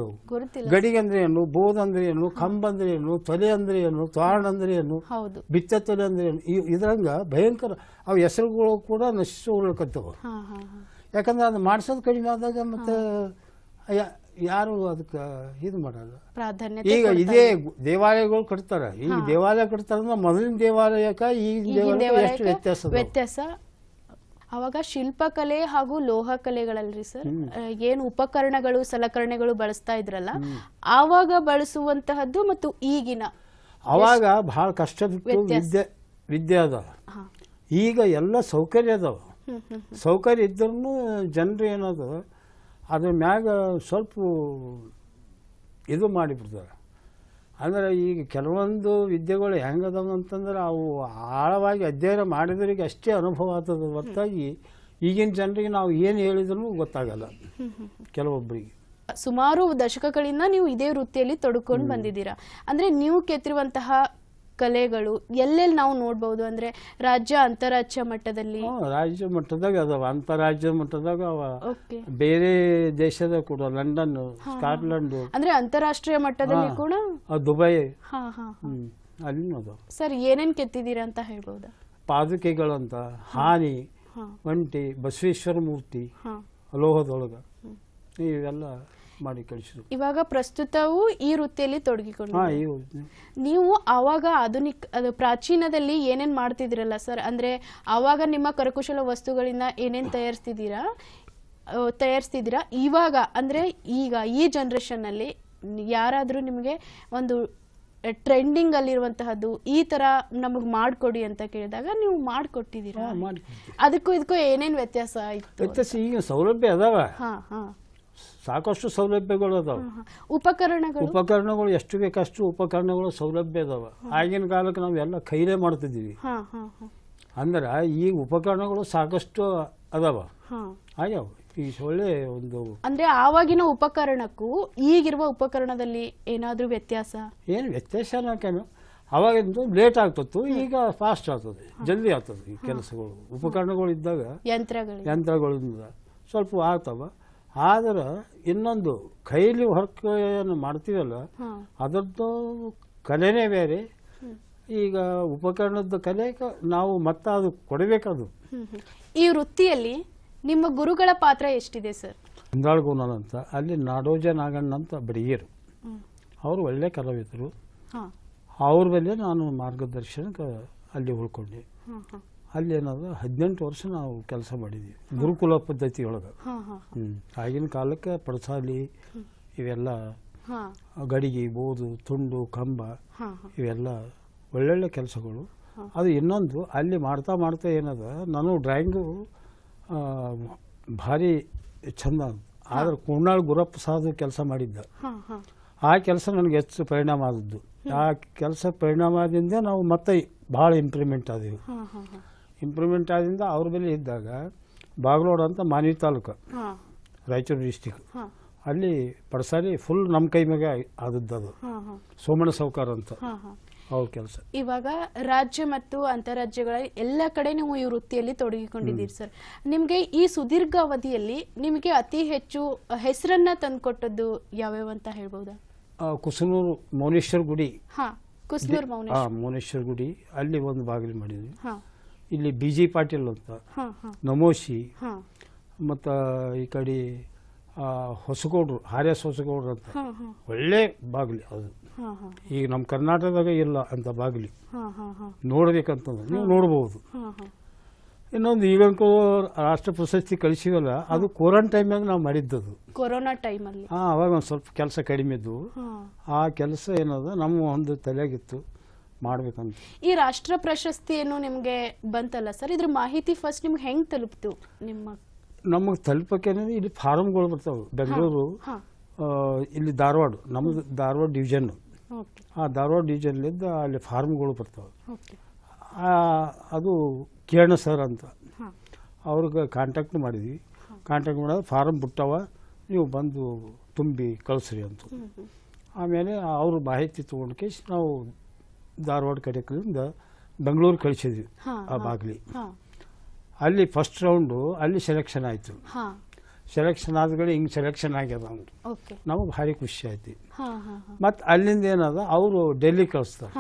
ಗಡಿಗೆ ಅಂದ್ರೆ ಏನು ಬೋದ್ ಅಂದ್ರೆ ಏನು ಕಂಬ ಅಂದ್ರೆ ಏನು ತೊಲೆ ಅಂದ್ರೆ ಏನು ತೋರಣ ಅಂದ್ರೆ ಏನು ಬಿತ್ತ ತೊಲೆ ಅಂದ್ರೆ ಏನು ಇದ್ರಂಗ ಭಯಂಕರ ಅವು ಹೆಸರುಗಳು ಕೂಡ ನಶಿಸಿ ಹಾ ಯಾಕಂದ್ರೆ ಅದು ಮಾಡಿಸೋದು ಕಡಿಮೆ ಆದಾಗ ಮತ್ತೆ ಯಾರು ಅದಕ್ಕೆ ಇದು ಮಾಡಲ್ಲ ಪ್ರಾಧಾನ್ಯ ಈಗ ಇದೇ. ದೇವಾಲಯಗಳು ಕಟ್ತಾರೆ. ಈಗ ದೇವಾಲಯ ಕಟ್ತಾರ ಅಂದ್ರೆ ಮೊದಲಿನ ದೇವಾಲಯಕ್ಕೆ ಈಗಿನ ದೇವಾಲಯ ಎಷ್ಟು ವ್ಯತ್ಯಾಸ ವ್ಯತ್ಯಾಸ ಅವಾಗ ಶಿಲ್ಪಕಲೆ ಹಾಗೂ ಲೋಹ ಕಲೆಗಳಲ್ರಿ ಸರ್ ಏನು ಉಪಕರಣಗಳು ಸಲಕರಣೆಗಳು ಬಳಸ್ತಾ ಇದ್ರಲ್ಲ ಆವಾಗ ಬಳಸುವಂತಹದ್ದು ಮತ್ತು ಈಗಿನ ಅವಾಗ ಬಹಳ ಕಷ್ಟ ಬಿಟ್ಟು ವಿದ್ಯೆ ವಿದ್ಯೆ ಅದಾವ. ಈಗ ಎಲ್ಲ ಸೌಕರ್ಯ ಅದಾವ. ಸೌಕರ್ಯ ಇದ್ರೂ ಜನರು ಏನದು ಅದ್ರ ಮ್ಯಾಗ ಸ್ವಲ್ಪ ಇದು ಮಾಡಿಬಿಡ್ತಾರೆ. ಅಂದ್ರೆ ಈಗ ಕೆಲವೊಂದು ವಿದ್ಯೆಗಳು ಹೆಂಗದವು ಅಂತಂದ್ರೆ ಅವು ಆಳವಾಗಿ ಅಧ್ಯಯನ ಮಾಡಿದವರಿಗೆ ಅಷ್ಟೇ ಅನುಭವ ಆಗ್ತದೆ. ಹೊರತಾಗಿ ಈಗಿನ ಜನರಿಗೆ ನಾವು ಏನು ಹೇಳಿದ್ರು ಗೊತ್ತಾಗಲ್ಲ. ಕೆಲವೊಬ್ಬರಿಗೆ ಸುಮಾರು ದಶಕಗಳಿಂದ ನೀವು ಇದೇ ವೃತ್ತಿಯಲ್ಲಿ ತೊಡ್ಕೊಂಡು ಬಂದಿದ್ದೀರಾ. ಅಂದ್ರೆ ನೀವು ಕೆತ್ತಿರುವಂತಹ ಕಲೆಗಳು ಎಲ್ಲೆಲ್ಲಿ ನಾವು ನೋಡ್ಬೋದು ಅಂದ್ರೆ ರಾಜ್ಯ ಅಂತಾರಾಜ್ಯ ಮಟ್ಟದಲ್ಲಿ? ರಾಜ್ಯ ಮಟ್ಟದಾಗ ಅದಾವ ಅಂತಾರಾಜ್ಯ ಮಟ್ಟದಾಗ ಅವ. ಓಕೆ ಬೇರೆ ದೇಶದ ಕೂಡ ಲಂಡನ್ ಸ್ಕಾಟ್ಲೆಂಡ್. ಅಂದ್ರೆ ಅಂತಾರಾಷ್ಟ್ರೀಯ ಮಟ್ಟದಲ್ಲಿ. ಕೂಡ? ದುಬೈ. ಹಾ ಹಾ ಹ್ಮ್, ಅಲ್ಲಿನೂ ಅದಾವ. ಸರ್ ಏನೇನ್ ಕೆತ್ತಿದ್ದೀರಾ ಅಂತ ಹೇಳ್ಬೋದಾ? ಪಾದುಕೆಗಳಂತ ಹಾನಿ ಹಾ. ಒಂಟಿ ಬಸವೇಶ್ವರ ಮೂರ್ತಿ ಹಾ. ಲೋಹದೊಳಗೆ ಇವೆಲ್ಲ ಮಾಡಿ ಕಳಿಸಿದ್ರು. ಇವಾಗ ಪ್ರಸ್ತುತವೂ ಈ ವೃತ್ತಿಯಲ್ಲಿ ತೊಡಗಿಕೊಂಡು ಹಾಂ ನೀವು ಆವಾಗ ಆಧುನಿಕ ಅದು ಪ್ರಾಚೀನದಲ್ಲಿ ಏನೇನ್ ಮಾಡ್ತಿದ್ರಲ್ಲ ಸರ್? ಅಂದ್ರೆ ಆವಾಗ ನಿಮ್ಮ ಕರಕುಶಲ ವಸ್ತುಗಳಿಂದ ಏನೇನ್ ತಯಾರಿಸ್ತಿದ್ದೀರಾ? ಆ, ತಯಾರಿಸ್ತಿದ್ದೀರಾ? ಇವಾಗ ಅಂದ್ರೆ ಈಗ ಈ ಜನರೇಷನ್ ಅಲ್ಲಿ ಯಾರಾದ್ರೂ ನಿಮಗೆ ಒಂದು ಟ್ರೆಂಡಿಂಗ್ ಅಲ್ಲಿರುವಂತಹದ್ದು ಈ ತರ ನಮಗ್ ಮಾಡ್ಕೊಡಿ ಅಂತ ಕೇಳಿದಾಗ ನೀವು ಮಾಡ್ಕೊಟ್ಟಿದ್ದೀರಾ? ಅದಕ್ಕೂ ಇದಕ್ಕೂ ಏನೇನ್ ವ್ಯತ್ಯಾಸ ಆಯ್ತು ವ್ಯತ್ಯಾಸ ಈಗ ಸೌಲಭ್ಯ ಅದಾವ. ಹಾ ಹಾ. ಸಾಕಷ್ಟು ಸೌಲಭ್ಯಗಳು ಅದಾವೆ. ಉಪಕರಣಗಳು? ಉಪಕರಣಗಳು ಎಷ್ಟು ಬೇಕಷ್ಟು ಉಪಕರಣಗಳು ಸೌಲಭ್ಯ ಅದಾವ. ಆಗಿನ ಕಾಲಕ್ಕೆ ನಾವು ಎಲ್ಲ ಕೈಲೇ ಮಾಡ್ತಿದ್ದೀವಿ. ಅಂದ್ರೆ ಈ ಉಪಕರಣಗಳು ಸಾಕಷ್ಟು ಅದಾವ. ಆಗ್ಯಾವ. ಈ ಒಳ್ಳೆ ಒಂದು ಅಂದ್ರೆ ಆವಾಗಿನ ಉಪಕರಣಕ್ಕೂ ಈಗಿರುವ ಉಪಕರಣದಲ್ಲಿ ಏನಾದ್ರೂ ವ್ಯತ್ಯಾಸ? ಏನು ವ್ಯತ್ಯಾಸ ಅನ್ನೋಕೇನು ಅವಾಗಿಂದು ಲೇಟ್ ಆಗ್ತಿತ್ತು ಈಗ ಫಾಸ್ಟ್ ಆಗ್ತದೆ ಜಲ್ದಿ ಆಗ್ತದೆ ಈ ಕೆಲಸಗಳು. ಉಪಕರಣಗಳು ಇದ್ದಾಗ ಯಂತ್ರಗಳು ಯಂತ್ರಗಳಿಂದ ಸ್ವಲ್ಪ ಆಗ್ತವ. ಆದ್ರೆ ಇನ್ನೊಂದು ಕೈಲಿ ಹೊರಕೆಯನ್ನು ಏನು ಮಾಡ್ತೀವಲ್ಲ ಅದರದ್ದು ಕಲೆನೇ ಬೇರೆ. ಈಗ ಉಪಕರಣದ ಕಲೆ ನಾವು ಮತ್ತೆ ಅದು ಕೊಡಬೇಕದು. ಈ ವೃತ್ತಿಯಲ್ಲಿ ನಿಮ್ಮ ಗುರುಗಳ ಪಾತ್ರ ಎಷ್ಟಿದೆ ಸರ್? ಹಿಂದಾಳ್ಗೋನಲ್ ಅಂತ ಅಲ್ಲಿ ನಾಡೋಜ ನಾಗಣ್ಣ ಅಂತ ಬಡಿಗೇರು. ಅವರು ಒಳ್ಳೆ ಕಲಾವಿದರು. ಅವ್ರ ಮೇಲೆ ನಾನು ಮಾರ್ಗದರ್ಶನಕ್ಕೆ ಅಲ್ಲಿ ಉಳ್ಕೊಂಡೆ. ಅಲ್ಲಿ ಏನಾದ್ರು ಹದಿನೆಂಟು ವರ್ಷ ನಾವು ಕೆಲಸ ಮಾಡಿದ್ವಿ. ಗುರುಕುಲ ಪದ್ಧತಿ ಒಳಗೆ. ಆಗಿನ ಕಾಲಕ್ಕೆ ಪಡಸಾಲಿ ಇವೆಲ್ಲ ಗಡಿಗೆ ಬೋದು ತುಂಡು ಕಂಬ ಇವೆಲ್ಲ ಒಳ್ಳೊಳ್ಳೆ ಕೆಲಸಗಳು. ಅದು ಇನ್ನೊಂದು ಅಲ್ಲಿ ಮಾಡ್ತಾ ಮಾಡ್ತಾ ಏನದ ನಾನು ಡ್ರಾಯಿಂಗು ಭಾರಿ ಚಂದ. ಆದ್ರೆ ಕುಣಾಳ್ ಗುರಪ್ಪ ಸಾಧು ಕೆಲಸ ಮಾಡಿದ್ದ. ಆ ಕೆಲಸ ನನಗೆ ಹೆಚ್ಚು ಪರಿಣಾಮ ಆದದ್ದು. ಆ ಕೆಲಸ ಪರಿಣಾಮದಿಂದ ನಾವು ಮತ್ತೆ ಭಾಳ ಇಂಪ್ರೂವ್ಮೆಂಟ್ ಆದೀವಿ. ಇಂಪ್ರೂವ್ಮೆಂಟ್ ಆದಿಂದ ಅವ್ರ ಮೇಲೆ ಇದ್ದಾಗ ಬಾಗಲೋಡ್ ಅಂತ ಮಾನ್ವಿ ತಾಲೂಕು ರಾಯಚೂರು ಡಿಸ್ಟಿಕ್ ಅಲ್ಲಿ ಪಡ್ಸಾರಿ ಫುಲ್ ನಮ್ಮ ಕೈ ಮ್ಯಾಗೆ ಆದದ್ದು ಅದು. ಸೋಮಣ್ಣ ಸೌಕಾರ ಅಂತ. ಅವ್ರ ಕೆಲಸ. ಇವಾಗ ರಾಜ್ಯ ಮತ್ತು ಅಂತಾರಾಜ್ಯಗಳ ಎಲ್ಲ ಕಡೆ ನೀವು ಈ ವೃತ್ತಿಯಲ್ಲಿ ತೊಡಗಿಕೊಂಡಿದ್ದೀರಿ ಸರ್. ನಿಮಗೆ ಈ ಸುದೀರ್ಘ ಅವಧಿಯಲ್ಲಿ ನಿಮಗೆ ಅತಿ ಹೆಚ್ಚು ಹೆಸರನ್ನ ತಂದುಕೊಟ್ಟದ್ದು ಯಾವ್ಯಾವ ಅಂತ ಹೇಳ್ಬೋದಾ? ಕುಸನೂರು ಮೌನೇಶ್ವರ ಗುಡಿ. ಮೌನೇಶ್ವರ ಗುಡಿ ಅಲ್ಲಿ ಒಂದು ಬಾಗಿಲು ಮಾಡಿದ್ವಿ. ಹಾ. ಇಲ್ಲಿ ಬಿ ಜಿ ಪಾಟೀಲ್ ಅಂತ. ನಮೋಶಿ. ಮತ್ತು ಈ ಕಡೆ ಹೊಸಗೌಡ್ರು ಆರ್ ಎಸ್ ಹೊಸಗೌಡ್ರು ಅಂತ. ಒಳ್ಳೆ ಬಾಗಿಲಿ ಅದು. ಈಗ ನಮ್ಮ ಕರ್ನಾಟಕದಾಗ ಇಲ್ಲ ಅಂತ ಬಾಗಿಲಿ. ನೋಡಬೇಕಂತಂದ್ರೆ ನೀವು ನೋಡ್ಬೋದು. ಇನ್ನೊಂದು ಈಗಂತೂ ರಾಷ್ಟ್ರ ಪ್ರಶಸ್ತಿ ಕಳಿಸಿವಲ್ಲ ಅದು ಕ್ವಾರಂಟೈನ್ ಟೈಮ್ನಾಗ ನಾವು ಮಾಡಿದ್ದದು ಕೊರೋನಾ ಟೈಮಲ್ಲಿ. ಹಾಂ ಅವಾಗ ಒಂದು ಸ್ವಲ್ಪ ಕೆಲಸ ಕಡಿಮೆ ಇದ್ವು. ಆ ಕೆಲಸ ಏನದ ನಮ್ಮ ಒಂದು ತಲೆಯಾಗಿತ್ತು. ಮಾಡ್ಬೇಕಂತ. ಈ ರಾಷ್ಟ್ರ ಪ್ರಶಸ್ತಿ ಏನು ನಿಮ್ಗೆ ಬಂತಲ್ಲ ಸರ್? ಇದ್ರ ಮಾಹಿತಿ ಫಸ್ಟ್ ನಿಮ್ಗೆ ಹೆಂಗ್ ತಲುಪ್ತು ನಿಮ್ಮ ನಮಗೆ ತಲುಪಕ್ಕೆ ಇಲ್ಲಿ ಫಾರಮ್ಗಳು ಬರ್ತಾವೆ. ಬೆಂಗಳೂರು ಇಲ್ಲಿ ಧಾರವಾಡ ನಮ್ದು ಧಾರವಾಡ ಡಿವಿಷನ್ ಆ ಧಾರವಾಡ ಡಿವಿಷನ್ಲಿದ್ದ ಅಲ್ಲಿ ಫಾರ್ಮ್ಗಳು ಬರ್ತಾವೆ. ಅದು ಕಿರಣ ಸರ್ ಅಂತ. ಅವ್ರಿಗೆ ಕಾಂಟ್ಯಾಕ್ಟ್ ಮಾಡಿದ್ವಿ. ಕಾಂಟ್ಯಾಕ್ಟ್ ಮಾಡಿದ್ರೆ ಫಾರಮ್ ಬಿಟ್ಟವ ನೀವು ಬಂದು ತುಂಬಿ ಕಳಿಸ್ರಿ ಅಂತ. ಆಮೇಲೆ ಅವ್ರ ಮಾಹಿತಿ ತೊಗೊಂಡು ಕೇಸ್ ನಾವು ಧಾರವಾಡ ಕಡೆಯಿಂದ ಬೆಂಗಳೂರು ಕಳಿಸಿದ್ವಿ ಆ ಬಾಗ್ಲಿ. ಅಲ್ಲಿ ಫಸ್ಟ್ ರೌಂಡು ಅಲ್ಲಿ ಸೆಲೆಕ್ಷನ್ ಆಯಿತು. ಸೆಲೆಕ್ಷನ್ ಆದ್ಮೇಲೆ ಹಿಂಗೆ ಸೆಲೆಕ್ಷನ್ ಆಗ್ಯದ ಅವ್ರು ನಮಗೆ ಭಾರಿ ಖುಷಿ ಆಯ್ತು. ಮತ್ತು ಅಲ್ಲಿಂದ ಏನದ ಅವರು ಡೆಲ್ಲಿ ಕಳಿಸ್ತಾರೆ.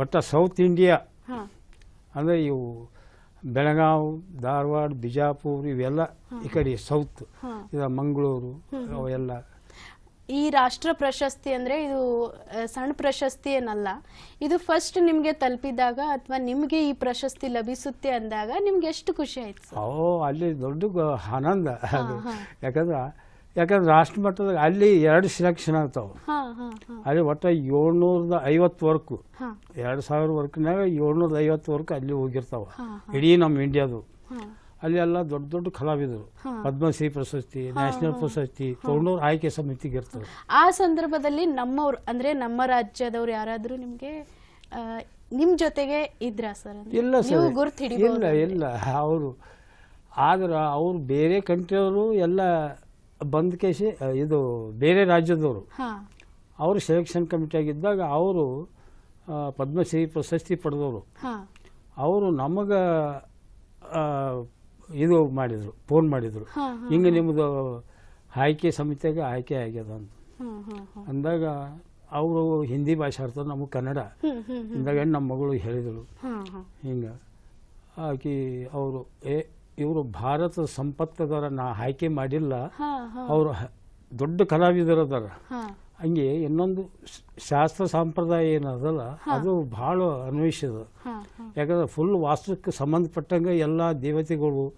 ಒಟ್ಟು ಸೌತ್ ಇಂಡಿಯಾ ಅಂದರೆ ಇವು ಬೆಳಗಾವಿ ಧಾರವಾಡ ಬಿಜಾಪುರ್ ಇವೆಲ್ಲ ಈ ಕಡೆ ಸೌತ್ ಇದು ಮಂಗಳೂರು ಅವೆಲ್ಲ ಈ ರಾಷ್ಟ್ರ ಪ್ರಶಸ್ತಿ ಅಂದ್ರೆ ಇದು ಸಣ್ಣ ಪ್ರಶಸ್ತಿ ಏನಲ್ಲ. ಇದು ಫಸ್ಟ್ ನಿಮಗೆ ತಲುಪಿದಾಗ ಅಥವಾ ನಿಮಗೆ ಈ ಪ್ರಶಸ್ತಿ ಲಭಿಸುತ್ತೆ ಅಂದಾಗ ನಿಮ್ಗೆ ಎಷ್ಟು ಖುಷಿ ಆಯ್ತು ಓ ಅಲ್ಲಿ ದೊಡ್ಡ ಆನಂದ. ಅದು ಯಾಕಂದ್ರೆ ಯಾಕಂದ್ರೆ ರಾಷ್ಟ್ರ ಮಟ್ಟದ ಅಲ್ಲಿ ಎರಡು ಸೆಲೆಕ್ಷನ್ ಆಗ್ತಾವೆ. ಅಲ್ಲಿ ಒಟ್ಟು ಏಳ್ನೂರದ ಐವತ್ತು ವರ್ಕು. ಎರಡು ಸಾವಿರ ವರ್ಕ್ನಾಗ ಏಳ್ನೂರದ ಐವತ್ತು ವರ್ಕ್ ಅಲ್ಲಿ ಹೋಗಿರ್ತಾವೆ. ಇಡೀ ನಮ್ಮ ಇಂಡಿಯಾದು ಅಲ್ಲಿ ಎಲ್ಲ ದೊಡ್ಡ ದೊಡ್ಡ ಕಲಾವಿದರು. ಪದ್ಮಶ್ರೀ ಪ್ರಶಸ್ತಿ ನ್ಯಾಷನಲ್ ಪ್ರಶಸ್ತಿ ತೊಗೊಂಡವ್ರು ಆಯ್ಕೆ ಸಮಿತಿಗೆ ಇರ್ತದೆ ಆ ಸಂದರ್ಭದಲ್ಲಿ ನಮ್ಮವ್ರು ಅಂದ್ರೆ ನಮ್ಮ ರಾಜ್ಯದವ್ರು ಯಾರಾದ್ರೂ ನಿಮ್ಗೆ ನಿಮ್ ಜೊತೆಗೆ ಇದ್ರ ಸರ್ ಇಲ್ಲ ಸರ್. ಗುರ್ತು ಇಲ್ಲ ಇಲ್ಲ. ಅವರು ಆದ್ರೆ ಅವ್ರು ಬೇರೆ ಕಂಟ್ರಿಯವರು ಎಲ್ಲ ಬಂದ್ ಕೇಸಿ ಇದು ಬೇರೆ ರಾಜ್ಯದವರು. ಅವರು ಸೆಲೆಕ್ಷನ್ ಕಮಿಟಿಯಾಗಿದ್ದಾಗ ಅವರು ಪದ್ಮಶ್ರೀ ಪ್ರಶಸ್ತಿ ಪಡೆದವರು. ಅವರು ನಮಗೆ ಇದು ಮಾಡಿದರು ಫೋನ್ ಮಾಡಿದರು. ಹಿಂಗೆ ನಿಮ್ಮದು ಆಯ್ಕೆ ಸಮಿತಿಯಾಗ ಆಯ್ಕೆ ಆಗ್ಯದ ಅಂತ. ಅಂದಾಗ ಅವರು ಹಿಂದಿ ಭಾಷೆ ಆಡ್ತಾರೆ ನಮಗೆ ಕನ್ನಡ. ಅಂದಾಗ ಅಂದಾಗ ನಮ್ಮ ಮಗಳು ಹೇಳಿದರು ಹಾ ಹಾ. ಹಿಂಗೆ. ಆಕಿ ಅವರು ಏ ಇವರು ಭಾರತ ಸಂಪತ್ತದರ ನಾ ಆಯ್ಕೆ ಮಾಡಿಲ್ಲ. ಅವರು ದೊಡ್ಡ ಕಲಾವಿದರು ಅದಾರ. ಹಾ. ಹಂಗೆ ಇನ್ನೊಂದು ಶಾಸ್ತ್ರ ಸಂಪ್ರದಾಯ ಏನದಲ್ಲ ಅದು ಭಾಳ ಹಾ ಯಾಕಂದ್ರೆ ಫುಲ್ ವಾಸ್ತುಕ್ಕೆ ಸಂಬಂಧಪಟ್ಟಂಗೆ ಎಲ್ಲ ದೇವತೆಗಳು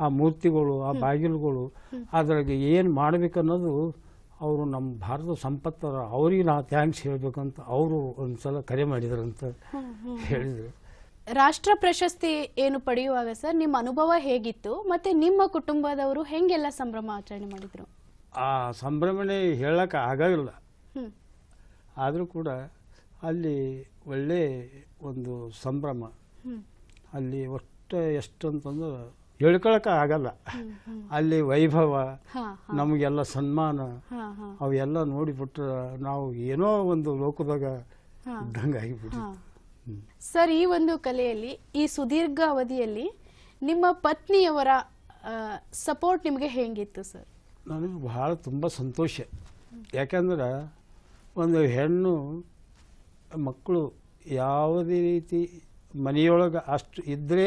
ಆ ಮೂರ್ತಿಗಳು ಆ ಬಾಗಿಲುಗಳು ಅದ್ರಾಗ ಏನು ಮಾಡ್ಬೇಕನ್ನೋದು ಅವರು ನಮ್ಮ ಭಾರತ ಸಂಪತ್ತರ ಅವ್ರಿಗೆ ನಾ ಥ್ಯಾಂಕ್ಸ್ ಹೇಳ್ಬೇಕಂತ ಅವರು ಒಂದ್ಸಲ ಕರೆ ಮಾಡಿದ್ರಂತ ಹೇಳಿದರು. ರಾಷ್ಟ್ರ ಪ್ರಶಸ್ತಿ ಏನು ಪಡೆಯುವಾಗ ಸರ್ ನಿಮ್ಮ ಅನುಭವ ಹೇಗಿತ್ತು ಮತ್ತೆ ನಿಮ್ಮ ಕುಟುಂಬದವರು ಹೆಂಗೆಲ್ಲ ಸಂಭ್ರಮ ಆಚರಣೆ ಮಾಡಿದ್ರು? ಆ ಸಂಭ್ರಮಣೆ ಹೇಳಕ್ಕೆ ಆಗೋಲ್ಲ ಆದರೂ ಕೂಡ ಅಲ್ಲಿ ಒಳ್ಳೆ ಒಂದು ಸಂಭ್ರಮ. ಅಲ್ಲಿ ಒಟ್ಟು ಎಷ್ಟು ಅಂತಂದ್ರೆ ಹೇಳ್ಕೊಳಕ್ಕೆ ಆಗಲ್ಲ ಅಲ್ಲಿ ವೈಭವ ನಮಗೆಲ್ಲ ಸನ್ಮಾನ ಅವೆಲ್ಲ ನೋಡಿಬಿಟ್ರೆ ನಾವು ಏನೋ ಒಂದು ಲೋಕದಾಗ ಇದ್ದಂಗೆ ಆಗಿಬಿಟ್ಟು ಸರ್ ಈ ಒಂದು ಕಲೆಯಲ್ಲಿ ಈ ಸುದೀರ್ಘ ಅವಧಿಯಲ್ಲಿ ನಿಮ್ಮ ಪತ್ನಿಯವರ ಸಪೋರ್ಟ್ ನಿಮಗೆ ಹೇಗಿತ್ತು ಸರ್? ನನಗೆ ಭಾಳ ತುಂಬ ಸಂತೋಷ. ಯಾಕಂದ್ರೆ ಒಂದು ಹೆಣ್ಣು ಮಕ್ಕಳು ಯಾವುದೇ ರೀತಿ ಮನೆಯೊಳಗೆ ಅಷ್ಟು ಇದ್ದರೆ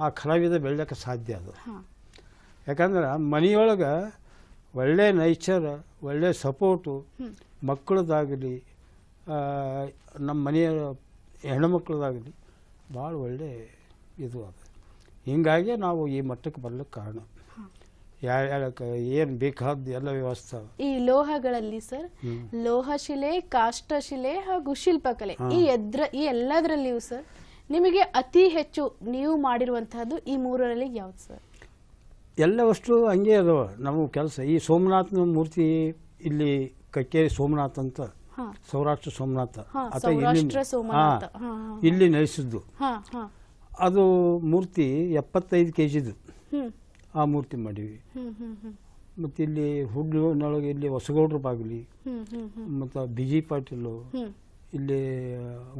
ಆ ಕಲಾವಿದ ಬೆಳೆಯೋಕ್ಕೆ ಸಾಧ್ಯ ಅದು. ಯಾಕಂದ್ರೆ ಮನೆಯೊಳಗೆ ಒಳ್ಳೆ ನೈಚರ್ ಒಳ್ಳೆ ಸಪೋರ್ಟು ಮಕ್ಕಳದಾಗಲಿ ನಮ್ಮ ಮನೆಯ ಹೆಣ್ಣುಮಕ್ಳದಾಗಲಿ ಭಾಳ ಒಳ್ಳೆ ಇದು ಅದು. ಹೀಗಾಗಿ ನಾವು ಈ ಮಟ್ಟಕ್ಕೆ ಬರ್ಲಿಕ್ಕೆ ಕಾರಣ. ಏನು ಬೇಕಾದ ಎಲ್ಲ ವ್ಯವಸ್ಥೆ. ಈ ಲೋಹಗಳಲ್ಲಿ ಸರ್ ಹ್ಮ್. ಲೋಹಶಿಲೆ ಕಾಷ್ಟಶಿಲೆ ಹಾಗೂ ಶಿಲ್ಪಕಲೆ ಈ ಎದ್ರ ಈ ಎಲ್ಲದರಲ್ಲಿಯೂ ಸರ್ ನಿಮಗೆ ಅತಿ ಹೆಚ್ಚು ನೀವು ಮಾಡಿರುವಂತಹದ್ದು ಈ ಮೂರರಲ್ಲಿ ಯಾವ್ದು ಸರ್? ಎಲ್ಲ ವಸ್ತು ಹಂಗೆ ಅದು. ನಮ್ಮ ಕೆಲಸ ಈ ಸೋಮನಾಥನ ಮೂರ್ತಿ ಇಲ್ಲಿ ಕಕ್ಕೇರಿ ಸೋಮನಾಥ್ ಅಂತ ಸೌರಾಷ್ಟ್ರ ಸೋಮನಾಥ. ಅಥವಾ ಇಲ್ಲಿ- ಇಲ್ಲಿ ನೆಲೆಸಿದ್ದು. ಅದು ಮೂರ್ತಿ ಎಪ್ಪತ್ತೈದು ಕೆ ಜಿದು ಹ್ಮ್. ಆ ಮೂರ್ತಿ ಮಾಡೀವಿ. ಮತ್ತೆ ಇಲ್ಲಿ ಹುಡ್ಲಿನೊಳಗೆ ಇಲ್ಲಿ ಹೊಸಗೌಡ್ರ ಬಾಗಿಲಿ ಮತ್ತು ಬಿ ಜಿ ಪಾಟೀಲು ಇಲ್ಲಿ